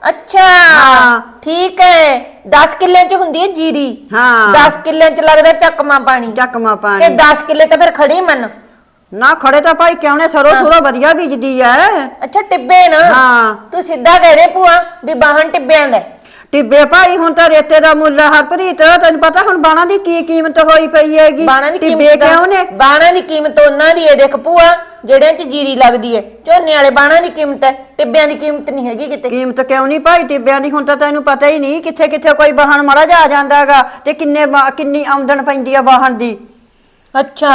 ਅੱਛਾ ਹਾਂ। ਠੀਕ ਹੈ 10 ਕਿੱਲਿਆਂ 'ਚ ਹੁੰਦੀ ਹੈ ਜੀਰੀ। ਹਾਂ। 10 ਕਿੱਲਿਆਂ 'ਚ ਲੱਗਦਾ ਚੱਕਮਾ ਪਾਣੀ। ਚੱਕਮਾ ਤੇ ਪਾਣੀ 10 ਕਿੱਲੇ ਤਾਂ ਫਿਰ ਖੜੀ ਮੰਨ। ਨਾ ਖੜੇ ਤਾਂ ਭਾਈ ਕਿਉਂ ਨੇ? ਸਰੋ ਸੁਰੋ ਵਧੀਆ ਬੀਜਦੀ ਐ। ਅੱਛਾ ਟਿੱਬੇ ਨਾ। ਹਾਂ। ਤੂੰ ਸਿੱਧਾ ਕਹਿ ਦੇ ਭੂਆ ਵੀ ਬਾਹਣ ਟਿੱਬਿਆਂ ਦਾ। ਹੈ। ਟਿੱਬੇ ਭਾਈ ਹੁਣ ਤਾਂ ਰੇਤੇ ਦਾ ਮੁੱਲ ਆ ਹਰਪ੍ਰੀਤ ਤੈਨੂੰ ਪਤਾ ਹੁਣ ਬਾਣਾ ਦੀ ਕੀ ਕੀਮਤ ਹੋਈ ਪਈ ਹੈਗੀ? ਬਾਣਾ ਦੀ ਟਿੱਬੇ ਕੀਮਤ ਕਿਉਂ ਨੇ? ਬਾਣਾ ਦੀ ਕੀਮਤ ਉਹਨਾਂ ਦੀ ਹੈ ਦੇਖ ਭੂਆ ਜਿਹੜਿਆਂ 'ਚ ਜੀਰੀ ਲੱਗਦੀ ਹੈ ਝੋਨੇ ਵਾਲੇ ਬਾਣਾ ਦੀ ਕੀਮਤ ਹੈ ਟਿੱਬਿਆਂ ਦੀ ਕੀਮਤ ਨਹੀਂ ਹੈਗੀ ਕਿਤੇ। ਕੀਮਤ ਕਿਉਂ ਨਹੀਂ ਭਾਈ? ਟਿੱਬਿਆਂ ਦੀ ਹੁਣ ਤਾਂ ਤੈਨੂੰ ਪਤਾ ਹੀ ਨਹੀਂ ਕਿੱਥੇ ਕਿੱਥੇ ਕੋਈ ਵਾਹਣ ਮੜਾ ਜਾ ਜਾਂਦਾਗਾ ਤੇ ਕਿੰਨੇ ਕਿੰਨੀ ਆਮਦਨ ਪੈਂਦੀ ਆ ਵਾਹਣ ਦੀ। ਅੱਛਾ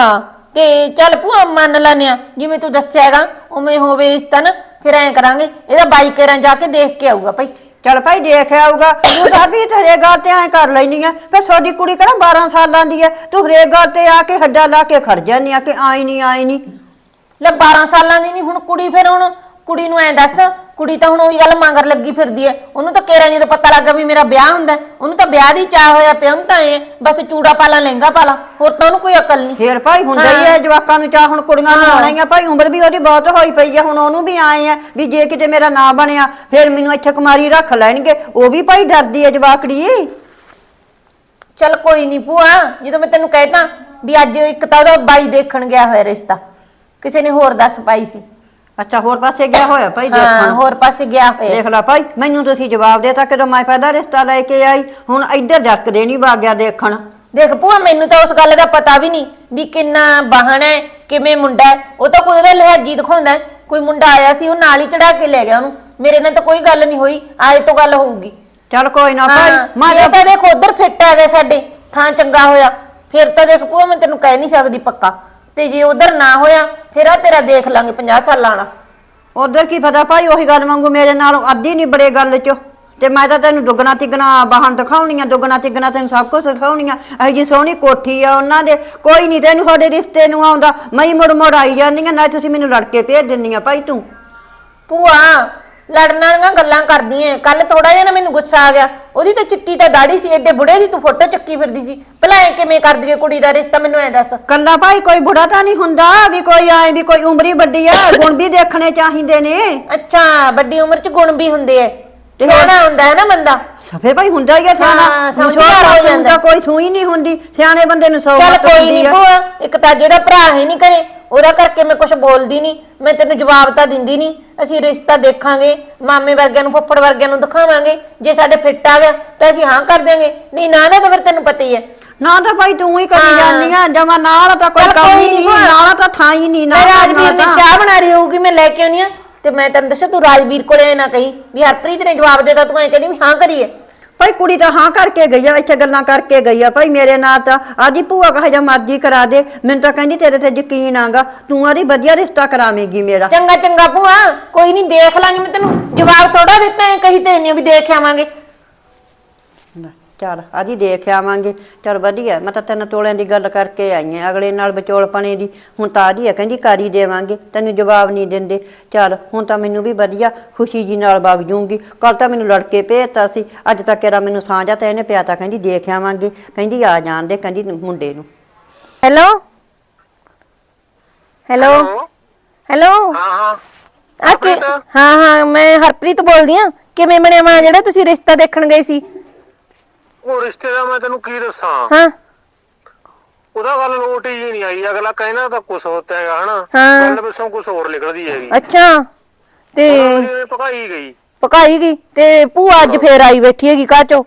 ਤੇ ਚੱਲ ਭੂਆ ਮੰਨ ਲੈਨੇ ਆ ਜਿਵੇਂ ਤੂੰ ਦੱਸਿਆ ਹੈਗਾ ਉਵੇਂ ਹੋਵੇ ਰਿਸ਼ਤਾ ਨਾ ਫਿਰ ਐਂ ਕਰਾਂਗੇ ਇਹਦਾ ਬਾਈ ਕੇਰਾਂ ਜਾ ਕੇ ਦੇਖ ਕੇ ਆਊਗਾ ਭਾਈ। ਚੱਲ ਭਾਈ ਦੇਖ ਆਊਗਾ। ਤੂੰ ਤਾਂ ਵੀ ਤੇਰੇ ਗੱਲ ਤੇ ਐ ਕਰ ਲੈਣੀ ਆ। ਫੇ ਤੁਹਾਡੀ ਕੁੜੀ ਕਿਹੜਾ 12 ਸਾਲਾਂ ਦੀ ਐ ਤੂੰ ਹਰੇਕ ਗੱਲ ਤੇ ਆ ਕੇ ਹੱਡਾ ਲਾ ਕੇ ਖੜ ਜਾਨੀ ਆ ਕਿ ਆਈ ਨਹੀਂ ਆਈ ਨਹੀਂ ਲੈ 12 ਸਾਲਾਂ ਦੀ ਨਹੀਂ ਹੁਣ ਕੁੜੀ ਫਿਰ ਹੁਣ ਕੁੜੀ ਨੂੰ ਐਂ ਦੱਸ ਕੁੜੀ ਤਾਂ ਹੁਣ ਉਹੀ ਗੱਲ ਮੰਗਰ ਲੱਗੀ ਫਿਰਦੀ ਐ। ਉਹਨੂੰ ਤਾਂ ਕੇਰਾਂ ਜਦੋਂ ਪਤਾ ਲੱਗਾ ਵੀ ਮੇਰਾ ਵਿਆਹ ਹੁੰਦਾ ਹੈ, ਉਹਨੂੰ ਤਾਂ ਵਿਆਹ ਦੀ ਚਾਹ ਹੋਇਆ ਪਿਆ ਉਹਨੂੰ ਤਾਂ ਐਂ ਬਸ ਚੂੜਾ ਪਾਲਾ ਲਹਿੰਗਾ ਪਾਲਾ ਹੋਰ ਤਾਂ ਉਹਨੂੰ ਕੋਈ ਅਕਲ ਨਹੀਂ ਫੇਰ ਭਾਈ ਹੁੰਦਾ ਹੀ ਐ ਜਵਾਕਾਂ ਨੂੰ ਚਾਹ ਹੁਣ ਕੁੜੀਆਂ ਨੂੰ ਆਉਣਾ ਹੀ। ਆ ਭਾਈ ਉਮਰ ਵੀ ਉਹਦੀ ਬਹੁਤ ਹੋਈ ਪਈ ਆ ਹੁਣ ਉਹਨੂੰ ਵੀ ਆਏ ਆ ਵੀ ਜੇ ਕਿਤੇ ਮੇਰਾ ਨਾਂ ਬਣਿਆ ਫੇਰ ਮੈਨੂੰ ਇੱਥੇ ਕੁਮਾਰੀ ਰੱਖ ਲੈਣਗੇ। ਉਹ ਵੀ ਭਾਈ ਡਰਦੀ ਐ ਜਵਾਕੜੀ। ਚੱਲ ਕੋਈ ਨਹੀਂ ਭੂਆ ਜਦੋਂ ਮੈਂ ਤੈਨੂੰ ਕਹਿਤਾ ਵੀ ਅੱਜ ਇੱਕ ਤਾਂ ਉਹਦਾ ਬਾਈ ਦੇਖਣ ਗਿਆ ਹੋਇਆ ਰਿਸ਼ਤਾ। ਕਿਸੇ ਨੇ ਹੋਰ ਦੱਸ ਪਾਈ ਸੀ। ਅੱਛਾ ਹੋਰ ਪਾਸੇ ਗਿਆ ਹੋਇਆ ਭਾਈ ਹਾਂ ਦੇਖਣ ਹੋਰ ਪਾਸੇ ਗਿਆ ਹੋਇਆ। ਦੇਖ ਲੈ ਭਾਈ ਮੈਨੂੰ ਤੁਸੀਂ ਜਵਾਬ ਦੇਤਾ ਕਿ ਮੈਂ ਪਹਿਲਾਂ ਰਿਸ਼ਤਾ ਲੈ ਕੇ ਆਈ ਹੁਣ ਇੱਧਰ ਜੱਕ ਦੇ ਨਹੀਂ ਵਾਗਿਆ ਦੇਖਣ। ਦੇਖ ਭੂਆ ਮੈਨੂੰ ਤਾਂ ਉਸ ਗੱਲ ਦਾ ਪਤਾ ਵੀ ਨਹੀਂ ਵੀ ਕਿੰਨਾ ਬਾਹਣ ਹੈ ਕਿਵੇਂ ਮੁੰਡਾ ਹੈ। ਉਹ ਤਾਂ ਕੋਈ ਉਹਦਾ ਲਿਹਾਜੀ ਦਿਖਾਉਂਦਾ ਹੈ। ਕੋਈ ਮੁੰਡਾ ਆਇਆ ਸੀ ਉਹ ਨਾਲ ਹੀ ਚੜਾ ਕੇ ਲੈ ਗਿਆ ਉਹਨੂੰ। ਮੇਰੇ ਨਾਲ ਤਾਂ ਕੋਈ ਗੱਲ ਨਹੀਂ ਹੋਈ ਆਏ ਤੋਂ ਗੱਲ ਹੋਊਗੀ। ਚੱਲ ਕੋਈ ਨਾ ਹਾਂ ਭਾਈ ਮੈਂ ਇਹ ਤਾਂ ਦੇਖ ਉਧਰ ਫਿੱਟ ਆ ਗਿਆ ਸਾਡੇ ਥਾਂ ਚੰਗਾ ਹੋਇਆ। ਫਿਰ ਤਾਂ ਦੇਖ ਭੂਆ ਮੈਂ ਤੈਨੂੰ ਕਹਿ ਨਹੀਂ ਸਕਦੀ ਪੱਕਾ। ਤੇ ਜੇ ਉਧਰ ਨਾ ਹੋਇਆ ਫਿਰ ਆ ਤੇਰਾ ਦੇਖ ਲਾਂਗੇ 50 ਸਾਲਾਂ ਵਾਲਾ। ਉਧਰ ਕੀ ਪਤਾ ਭਾਈ ਉਹੀ ਗੱਲ ਵਾਂਗੂ ਮੇਰੇ ਨਾਲ ਅੱਧੀ ਨਹੀਂ ਬੜੇ ਗੱਲ ਚ। ਤੇ ਮੈਂ ਤਾਂ ਤੈਨੂੰ ਦੁੱਗਣਾ ਤਿੱਗਣਾ ਬਾਹਨ ਦਿਖਾਉਣੀਆਂ ਦੁੱਗਣਾ ਤਿੱਗਣਾ ਤੈਨੂੰ ਸਭ ਕੁਝ ਦਿਖਾਉਣੀਆਂ। ਇਹ ਜੀ ਸੋਹਣੀ ਕੋਠੀ ਆ ਉਹਨਾਂ ਦੇ। ਕੋਈ ਨਹੀਂ ਤੈਨੂੰ ਸਾਡੇ ਰਿਸ਼ਤੇ ਨੂੰ ਆਉਂਦਾ ਮੈਂ ਹੀ ਮੁੜ ਮੁੜ ਆਈ ਜਾਂਦੀਆਂ ਨਾ ਤੁਸੀਂ ਮੈਨੂੰ ਲੜਕੇ ਭੇਜ ਦਿੰਦੀਆਂ ਭਾਈ ਤੂੰ। ਭੂਆ ਲੜਨ ਵਾਲੀਆਂ ਗੱਲਾਂ ਕਰਦੀਆਂ ਕੱਲ ਥੋੜਾ ਜਿਹਾ ਨਾ ਮੈਨੂੰ ਗੁੱਸਾ ਆ ਗਿਆ। ਉਹਦੀ ਤਾਂ ਚਿੱਟੀ ਤਾਂ ਦਾੜੀ ਸੀ ਐਡੇ ਬੁੜੇ ਦੀ ਤੂੰ ਫੋਟੋ ਚੱਕੀ ਫਿਰਦੀ ਸੀ। ਭਲਾ ਐ ਕਿਵੇਂ ਕਰ ਦਈਏ ਕੁੜੀ ਦਾ ਰਿਸ਼ਤਾ ਮੈਨੂੰ ਐ ਦੱਸ। ਕੱਲਾ ਭਾਈ ਕੋਈ ਬੁੜਾ ਤਾਂ ਨਹੀਂ ਹੁੰਦਾ ਵੀ ਕੋਈ ਆਏ ਵੀ ਕੋਈ ਉਮਰੀ ਵੱਡੀ ਆ ਗੁਣ ਵੀ ਦੇਖਣੇ ਚਾਹੀਦੇ ਨੇ। ਅੱਛਾ ਵੱਡੀ ਉਮਰ ਚ ਗੁਣ ਵੀ ਹੁੰਦੇ ਐ। ਸੋਹਣਾ ਹੁੰਦਾ ਹੈ ਨਾ ਬੰਦਾ। ਸਫੇ ਭਾਈ ਹੁੰਦਾ ਹੀ ਆ ਹਾਂ, ਸਿਆਣਾ ਸਮਝਦਾਰ ਹੋ ਜਾਂਦਾ। ਤਾਂ ਕੋਈ ਸੂਈ ਨਹੀਂ ਹੁੰਦੀ। ਸਿਆਣੇ ਬੰਦੇ ਨੂੰ ਸੌ ਚੱਲ ਕੋਈ ਹੁੰਦੀ ਨਹੀਂ। ਭੂਆ ਇੱਕ ਤਾਂ ਜਿਹੜਾ ਭਰਾ ਹੈ ਨਹੀਂ ਕਰੇ ਉਹਦਾ ਕਰਕੇ ਮੈਂ ਕੁਝ ਬੋਲਦੀ ਨਹੀਂ ਮੈਂ ਤੈਨੂੰ ਜਵਾਬ ਤਾਂ ਦਿੰਦੀ ਨਹੀਂ। ਅਸੀਂ ਰਿਸ਼ਤਾ ਦੇਖਾਂਗੇ ਮਾਮੇ ਵਰਗਿਆਂ ਨੂੰ ਫੁੱਫੜ ਵਰਗਿਆਂ ਨੂੰ ਦਿਖਾਵਾਂਗੇ ਜੇ ਸਾਡੇ ਫਿੱਟ ਆ ਗਿਆ ਤਾਂ ਅਸੀਂ ਹਾਂ ਕਰ ਦਿਆਂਗੇ। ਨਹੀਂ ਨਾ ਨਾ ਤਾਂ ਫਿਰ ਤੈਨੂੰ ਪਤਾ ਹੀ ਹੈ। ਨਾ ਤਾਂ ਭਾਈ ਤੂੰ ਹੀ ਕਰੀ। ਜਾਂਦੀ ਆ ਜਮਾ ਨਾਲ ਤਾਂ ਕੋਈ ਕੰਮ ਹੀ ਨੀ ਨਹੀਂ। ਨਾਲ ਤਾਂ ਥਾਂ ਹੀ ਨਹੀਂ ਮੈਂ ਨਾਲ ਰਾਜਵੀਰ ਨੇ ਚਾਹ ਬਣਾ ਰਹੀ ਹੋਊਗੀ ਮੈਂ ਲੈ ਕੇ ਆਉਣੀ ਆ। ਤੇ ਮੈਂ ਤੈਨੂੰ ਦੱਸਿਆ ਤੂੰ ਰਾਜਵੀਰ ਕੋਲੇ ਐ ਨਾ ਕਹੀਂ ਵੀ ਹਰਪ੍ਰੀਤ ਨੇ ਜਵਾਬ ਦੇਤਾ ਤੂੰ ਐ ਕਹਿੰਦੀ ਵੀ ਹਾਂ ਕਰੀਏ। ਭਾਈ ਕੁੜੀ ਤਾਂ ਹਾਂ ਕਰਕੇ ਗਈ ਆ, ਇੱਥੇ ਗੱਲਾਂ ਕਰਕੇ ਗਈ ਆ। ਭਾਈ ਮੇਰੇ ਨਾਲ ਤਾਂ ਆਦੀ ਭੂਆ ਕਹੇ ਜਾਂ ਮਰਜ਼ੀ ਕਰਾ ਦੇ। ਮੈਨੂੰ ਤਾਂ ਕਹਿੰਦੀ ਤੇਰੇ ਤੇ ਯਕੀਨ ਆਗਾ, ਤੂੰ ਆਦੀ ਵਧੀਆ ਰਿਸ਼ਤਾ ਕਰਾਵੇਂਗੀ ਮੇਰਾ। ਚੰਗਾ ਚੰਗਾ ਭੂਆ, ਕੋਈ ਨਹੀਂ ਦੇਖ ਲਾਂਗੇ ਮੈਂ ਤੈਨੂੰ। ਜਵਾਬ ਥੋੜਾ ਦਿੱਤਾ ਐ ਕਹੀ ਤੇ ਨਹੀਂ ਵੀ ਦੇਖ ਆਵਾਂਗੇ। ਚਲ ਆਦੀ ਦੇਖ ਆਵਾਂਗੇ। ਚਲ ਵਧੀਆ ਮੈਂ ਤਾਂ ਤਿੰਨ ਤੋਲਿਆਂ ਦੀ ਗੱਲ ਕਰਕੇ ਆਈ ਆਂ। ਅਗਲੇ ਨਾਲ ਵਿਚੋਲਪਣੇ ਦੀ ਹੁਣ ਤਾਂ ਆਦੀ ਆ ਕਹਿੰਦੀ ਕਰ ਦੇਵਾਂਗੇ ਤੈਨੂੰ ਜਵਾਬ ਨਹੀਂ ਦਿੰਦੇ। ਚਲ ਹੁਣ ਤਾਂ ਮੈਨੂੰ ਵੀ ਵਧੀਆ ਖੁਸ਼ੀ ਜੀ ਨਾਲ ਵਗ ਜੂੰਗੀ। ਕੱਲ ਤਾਂ ਮੈਨੂੰ ਲੜਕੇ ਭੇਜਤਾ ਸੀ ਅੱਜ ਤੱਕ ਇਹਦਾ ਮੈਨੂੰ ਸਾਂਝਾ ਤਾਂ ਇਹਨੇ ਪਿਆ ਤਾਂ ਕਹਿੰਦੀ ਦੇਖ ਆਵਾਂਗੇ। ਕਹਿੰਦੀ ਆ ਜਾਣ ਦੇ ਕਹਿੰਦੀ ਮੁੰਡੇ ਨੂੰ। ਹੈਲੋ? ਹੈਲੋ? ਹੈਲੋ? ਹਾਂ ਹਾਂ। ਆ ਕਿ ਹਰਪ੍ਰੀਤ? ਹਾਂ ਹਾਂ ਮੈਂ ਹਰਪ੍ਰੀਤ ਬੋਲਦੀ ਆ। ਕਿਵੇਂ ਬਣਿਆ ਵਾ ਜਿਹੜਾ ਤੁਸੀਂ ਰਿਸ਼ਤਾ ਦੇਖਣ ਗਏ ਸੀ? ਉਹ ਰਿਸ਼ਤੇ ਦਾ ਮੈਂ ਤੈਨੂੰ ਕੀ ਦੱਸਾਂ? ਹਾਂ। ਉਹਦਾ ਗੱਲ ਲੋਟ ਹੀ ਨਹੀਂ ਆਈ। ਅਗਲਾ ਕਹਿਣਾ ਤਾਂ ਕੁਛ ਹੁੰਦਾ ਹੈਗਾ ਹਨਾ? ਹਾਂ। ਗੱਲ ਵਿੱਚੋਂ ਕੁਛ ਹੋਰ ਨਿਕਲਦੀ ਹੈਗੀ। ਅੱਛਾ। ਤੇ ਪਕਾਈ ਗਈ। ਪਕਾਈ ਗਈ ਤੇ ਭੂਆ ਅੱਜ ਫੇਰ ਆਈ ਬੈਠੀ ਹੈਗੀ ਕਾਚੋ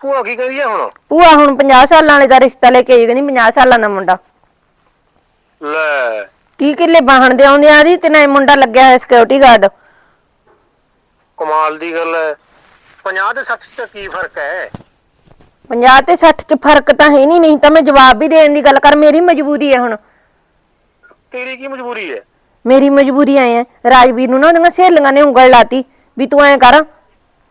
ਭੂਆ ਕੀ ਕਹਿੰਦੀ ਹੈ ਹੁਣ? ਭੂਆ ਹੁਣ 50 ਸਾਲਾਂ ਵਾਲੇ ਦਾ ਰਿਸ਼ਤਾ ਲੈ ਕੇ ਆਈ ਕਹਿੰਦੀ 50 ਸਾਲਾਂ ਦਾ ਮੁੰਡਾ। ਲੈ। ਕੀ ਕਿੱਲੇ ਬਾਹਣ ਦੇ ਆਉਂਦੇ ਆ ਦੀ ਤੇ ਨਾ ਮੁੰਡਾ ਲੱਗਿਆ ਹੋਇਆ ਸਿਕਿਉਰਿਟੀ ਗਾਰਡ ਕਮਾਲ ਦੀ ਗੱਲ ਹੈ। 50 ਤੇ 60 ਚ ਕੀ ਫ਼ਰਕ ਹੈ? 50 ਤੇ 60 ਚ ਫ਼ਰਕ ਤਾਂ ਹੈ ਨਹੀਂ ਨਹੀਂ ਤਾਂ ਮੈਂ ਜਵਾਬ ਵੀ ਦੇਣ ਦੀ ਗੱਲ ਕਰ ਮੇਰੀ ਮਜਬੂਰੀ ਹੈ ਹੁਣ। ਤੇਰੀ ਕੀ ਮਜਬੂਰੀ ਹੈ? ਮੇਰੀ ਮਜਬੂਰੀ ਆਏ ਆ ਰਾਜਵੀਰ ਨੂੰ ਨਾ ਉਹਦੀਆਂ ਸਹੇਲੀਆਂ ਨੇ ਉਂਗਲ ਲਾਤੀ ਵੀ ਤੂੰ ਐਂ ਕਰ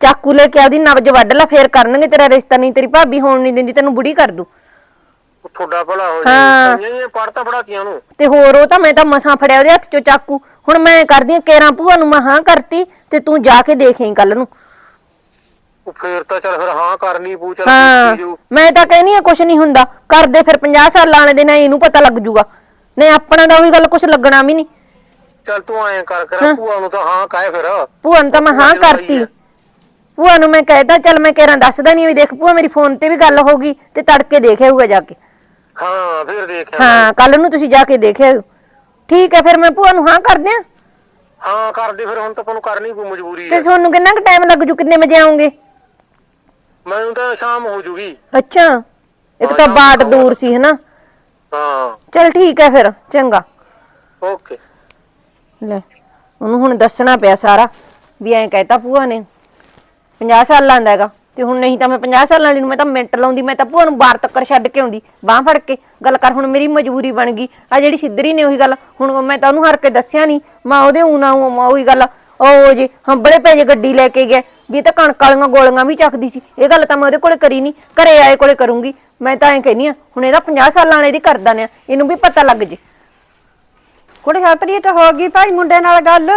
ਚਾਕੂ ਲੈ ਕੇ ਆਦੀ ਨਬਜ ਵੱਢ ਲੈ ਫੇਰ ਕਰਨਗੇ ਤੇਰਾ ਰਿਸ਼ਤਾ ਨਹੀਂ ਤੇਰੀ ਭਾਬੀ ਹੋਣ ਨਹੀਂ ਦਿੰਦੀ ਤੈਨੂੰ ਬੁੜੀ ਕਰ ਦੂ। ਤੁਹਾਡਾ ਭਲਾ ਹੋ ਹਾਂ। ਜਾਏ ਪੜਤਾ ਪੜਾਤੀਆਂ ਨੂੰ। ਤੇ ਹੋਰ ਉਹ ਤਾਂ ਮੈਂ ਤਾਂ ਮਸਾਂ ਫੜਿਆ ਉਹਦੇ ਹੱਥ ਚੋਂ ਚਾਕੂ ਹੁਣ ਮੈਂ ਕਰਦੀ ਆ ਕੇਰਾਂ ਭੂਆ ਨੂੰ ਮੈਂ ਹਾਂ ਕਰਤੀ ਤੇ ਤੂੰ ਜਾ ਕੇ ਦੇਖ ਕੱਲ ਨੂੰ। ਉਹ ਫੇਰ ਤਾਂ ਚੱਲ ਫਿਰ ਹਾਂ ਕਰਨੀ ਪੂ ਚੱਲ ਹਾਂ ਕੀਤੀ ਜਾਊ। ਮੈਂ ਤਾਂ ਕਹਿੰਨੀ ਆ ਕੁਛ ਨਹੀਂ ਹੁੰਦਾ। ਕਰਦੇ ਫਿਰ 50 ਸਾਲ ਲਾਣੇ ਦੇ ਨਾਲ ਇਹਨੂੰ ਪਤਾ ਲੱਗ ਜੂਗਾ। ਨਹੀਂ ਆਪਣਾ ਦਾ ਉਹੀ ਗੱਲ ਕੁਛ ਲੱਗਣਾ ਵੀ ਨਹੀਂ। ਚੱਲ ਤੂੰ ਐਂ ਕਰ ਕਰ ਭੂਆ ਨੂੰ ਤਾਂ ਹਾਂ ਕਾਹੇ ਫਿਰ। ਭੂਆ ਨੂੰ ਤਾਂ ਮੈਂ ਹਾਂ ਕਰਤੀ। ਭੂਆ ਨੂੰ ਮੈਂ ਕਹਿਦਾ ਚੱਲ ਮੈਂ ਕਹਿਰਾਂ ਦੱਸਦਾ ਨਹੀਂ ਵੀ ਦੇਖ ਭੂਆ ਮੇਰੀ ਫੋਨ ਤੇ ਵੀ ਗੱਲ ਹੋ ਗਈ ਤੇ ਤੜਕੇ ਦੇਖਿਆ ਹੋਊਗਾ ਜਾ ਕੇ। ਹਾਂ ਫਿਰ ਦੇਖਿਆ ਹਾਂ ਕੱਲ ਨੂੰ ਤੁਸੀਂ ਜਾ ਕੇ ਦੇਖਿਆ। ਠੀਕ ਹੈ ਫਿਰ ਮੈਂ ਭੂਆ ਨੂੰ ਹਾਂ ਕਰ ਦਿਆਂ ਹਾਂ ਕਰਦੇ ਫਿਰ ਹੁਣ ਤਾਂ ਆਪਾਂ ਨੂੰ ਕਰਨੀ ਪਊ ਮਜਬੂਰੀ ਤੇ ਹੈ। ਤੁਹਾਨੂੰ ਕਿੰਨਾ ਕੁ ਟਾਈਮ ਲੱਗ ਜੂ ਕਿੰਨੇ ਵਜੇ ਆਉਂਗੇ? ਮੈਨੂੰ ਤਾਂ ਸ਼ਾਮ ਹੋ ਜੂਗੀ। ਅੱਛਾ ਇੱਕ ਤਾਂ ਬਾਟ ਦੂਰ ਸੀ ਹਨਾ? ਹਾਂ। ਚਲ ਠੀਕ ਹੈ ਫਿਰ ਚੰਗਾ। ਓਕੇ। ਲੈ ਉਹਨੂੰ ਹੁਣ ਦੱਸਣਾ ਪਿਆ ਸਾਰਾ ਵੀ ਐਂ ਕਹਿਤਾ ਭੂਆ ਨੇ। 50 ਸਾਲ ਲਾਂਦਾ ਹੈਗਾ ਤੇ ਹੁਣ ਨਹੀਂ ਤਾਂ ਮੈਂ 50 ਸਾਲਾਂ ਵਾਲੀ ਨੂੰ ਮੈਂ ਤਾਂ ਮਿੰਟ ਲਾਉਂਦੀ ਮੈਂ ਤਾਂ ਭੂਆ ਨੂੰ ਬਾਹਰ ਤੱਕਰ ਛੱਡ ਕੇ ਆਉਂਦੀ ਬਾਹ ਫੜ ਕੇ। ਗੱਲ ਕਰ ਹੁਣ ਮੇਰੀ ਮਜਬੂਰੀ ਬਣ ਗਈ ਆ ਜਿਹੜੀ ਸਿੱਧਰੀ ਨੇ ਉਹੀ ਗੱਲ ਹੁਣ ਮੈਂ ਤਾਂ ਉਹਨੂੰ ਹਰ ਕੇ ਦੱਸਿਆ ਨਹੀਂ ਮੈਂ ਉਹਦੇ ਉਨਾ ਉਹੀ ਗੱਲ। ਉਹ ਜੀ ਹੰਬੜੇ ਪੈ ਜੇ ਗੱਡੀ ਲੈ ਕੇ ਗਏ ਵੀ ਇਹ ਤਾਂ ਕਣਕ ਵਾਲੀਆਂ ਗੋਲੀਆਂ ਵੀ ਚੱਕਦੀ ਸੀ। ਇਹ ਗੱਲ ਤਾਂ ਮੈਂ ਉਹਦੇ ਕੋਲੇ ਕਰੀ ਨਹੀਂ। ਘਰੇ ਆਏ ਕੋਲੇ ਕਰੂੰਗੀ। ਮੈਂ ਤਾਂ ਐਂ ਕਹਿੰਨੀ ਆ, ਹੁਣ ਇਹਦਾ 50 ਸਾਲਾਂ ਵਾਲੇ ਦੀ ਕਰਦਾ ਨੇ ਇਹਨੂੰ ਵੀ ਪਤਾ ਲੱਗ ਜੇ। ਕੁੜੇ ਹਤਰੀ ਤਾਂ ਹੋ ਗਈ ਭਾਈ ਮੁੰਡੇ ਨਾਲ ਗੱਲ?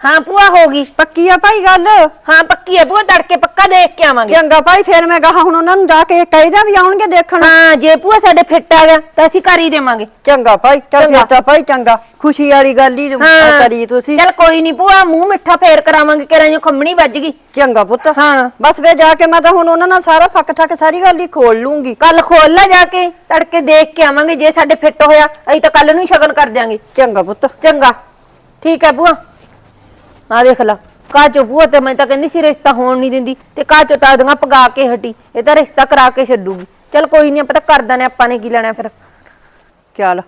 ਹਾਂ ਭੂਆ ਹੋ ਗਈ। ਪੱਕੀ ਆ ਭਾਈ ਗੱਲ? ਹਾਂ ਪੱਕੀ ਹੈ ਭੂਆ ਤੜਕੇ ਪੱਕਾ ਦੇਖ ਕੇ ਆਵਾਂਗੇ। ਚੰਗਾ ਭਾਈ ਫੇਰ ਮੈਂ ਕਹਾ ਹੁਣ ਉਹਨਾਂ ਨੂੰ ਜਾ ਕੇ ਕਹਿਦਾ ਵੀ ਆਉਣਗੇ ਦੇਖਣ। ਹਾਂ ਜੇ ਭੂਆ ਸਾਡੇ ਫਿੱਟ ਆ ਗਿਆ ਤਾਂ ਅਸੀਂ ਕਰ ਹੀ ਦੇਵਾਂਗੇ। ਚੰਗਾ ਭਾਈ ਚੱਲ ਚੰਗਾ। ਫੇਰ ਤਾਂ ਭਾਈ ਚੰਗਾ। ਖੁਸ਼ੀ ਵਾਲੀ ਗੱਲ ਹੀ ਹਾਂ ਕਰੀ ਤੁਸੀਂ। ਚੱਲ ਕੋਈ ਨਹੀਂ ਭੂਆ ਮੂੰਹ ਮਿੱਠਾ ਫੇਰ ਕਰਾਵਾਂਗੇ ਕਿਰਾਂ ਜੋ ਖੰਮਣੀ ਵੱਜ ਗਈ। ਚੰਗਾ ਪੁੱਤ। ਹਾਂ। ਬਸ ਵੇ ਜਾ ਕੇ ਮੈਂ ਤਾਂ ਹੁਣ ਉਹਨਾਂ ਨਾਲ ਸਾਰਾ ਫੱਕ ਠੱਕ ਸਾਰੀ ਗੱਲ ਹੀ ਖੋਲ ਲੂੰਗੀ। ਕੱਲ ਖੋਲ ਲੈ ਜਾ ਕੇ ਤੜਕੇ ਦੇਖ ਕੇ ਆਵਾਂਗੇ ਜੇ ਸਾਡੇ ਫਿੱਟ ਹੋਇਆ ਅਸੀਂ ਤਾਂ ਕੱਲ ਨੂੰ ਹੀ ਸ਼ਗਨ ਕਰ ਦਿਆਂਗੇ। ਚੰਗਾ ਪੁੱਤ। ਚੰਗਾ। ਠੀਕ ਹੈ ਭੂਆ। ਆ ਦੇਖ ਲਾ ਕਾਚੋ ਭੂਆ ਤੇ ਮੈਂ ਤਾਂ ਕਹਿੰਦੀ ਸੀ ਰਿਸ਼ਤਾ ਹੋਣ ਨਹੀਂ ਦਿੰਦੀ, ਤੇ ਕਾਚੋ ਤਾਂ ਦੀਆਂ ਪਗਾ ਕੇ ਹਟੀ, ਇਹ ਤਾਂ ਰਿਸ਼ਤਾ ਕਰਾ ਕੇ ਛੱਡੂਗੀ। ਚੱਲ ਕੋਈ ਨਹੀਂ ਆਪਾਂ ਤਾਂ ਕਰਦਾ ਨੇ, ਆਪਾਂ ਨੇ ਕੀ ਲੈਣਾ ਫਿਰ? ਚੱਲ,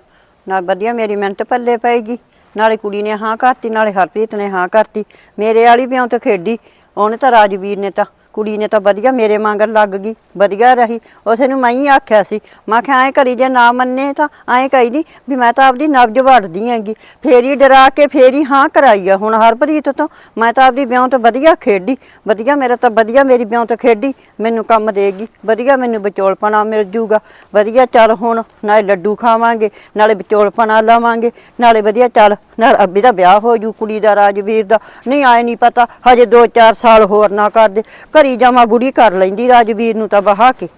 ਨਾਲ ਵਧੀਆ ਮੇਰੀ ਮਿਹਨਤ ਪੱਲੇ ਪਏਗੀ, ਨਾਲੇ ਕੁੜੀ ਨੇ ਹਾਂ ਕਰਤੀ, ਨਾਲੇ ਹਰਪ੍ਰੀਤ ਨੇ ਹਾਂ ਕਰਤੀ, ਮੇਰੇ ਵਾਲੀ ਵਿਆਹ ਤੇ ਖੇਡੀ, ਉਹਨੇ ਤਾਂ ਰਾਜਵੀਰ ਨੇ ਤਾਂ। ਕੁੜੀ ਨੇ ਤਾਂ ਵਧੀਆ ਮੇਰੇ ਮੰਗਰ ਲੱਗ ਗਈ, ਵਧੀਆ ਰਹੀ। ਉਸੇ ਨੂੰ ਮੈਂ ਹੀ ਆਖਿਆ ਸੀ, ਮੈਂ ਕਿਹਾ ਐਂ ਕਰੀ ਜੇ ਨਾ ਮੰਨੇ ਤਾਂ ਐਂ ਕਹੀ ਨਹੀਂ ਵੀ ਮੈਂ ਤਾਂ ਆਪਦੀ ਨਬਜ ਵੜਦੀ ਹੈਗੀ। ਫੇਰ ਹੀ ਡਰਾ ਕੇ ਫੇਰ ਹੀ ਹਾਂ ਕਰਾਈ ਆ ਹੁਣ ਹਰਪ੍ਰੀਤ ਤੋਂ। ਮੈਂ ਤਾਂ ਆਪਦੀ ਵਿਆਹ ਤੋਂ ਵਧੀਆ ਖੇਡੀ, ਵਧੀਆ ਮੇਰਾ ਤਾਂ ਵਧੀਆ ਮੇਰੀ ਵਿਆਹ ਤੋਂ ਖੇਡੀ, ਮੈਨੂੰ ਕੰਮ ਦੇਗੀ, ਵਧੀਆ ਮੈਨੂੰ ਵਿਚੋਲਪਣਾ ਮਿਲ ਜੂਗਾ। ਵਧੀਆ ਚੱਲ ਹੁਣ ਨਾਲੇ ਲੱਡੂ ਖਾਵਾਂਗੇ, ਨਾਲੇ ਵਿਚੋਲਪਣਾ ਲਾਵਾਂਗੇ, ਨਾਲੇ ਵਧੀਆ ਚੱਲ, ਨਾਲ ਅੱਬੀ ਦਾ ਵਿਆਹ ਹੋ ਜੂ ਕੁੜੀ ਦਾ, ਰਾਜਵੀਰ ਦਾ। ਨਹੀਂ, ਆਏ ਨਹੀਂ ਪਤਾ, ਹਜੇ 2-4 ਸਾਲ ਹੋਰ ਨਾ ਕਰਦੇ। ਘਰੀ ਜਾਵਾਂ ਬੁੜੀ ਕਰ ਲੈਂਦੀ ਰਾਜਵੀਰ ਨੂੰ ਤਾਂ ਬਹਾ ਕੇ।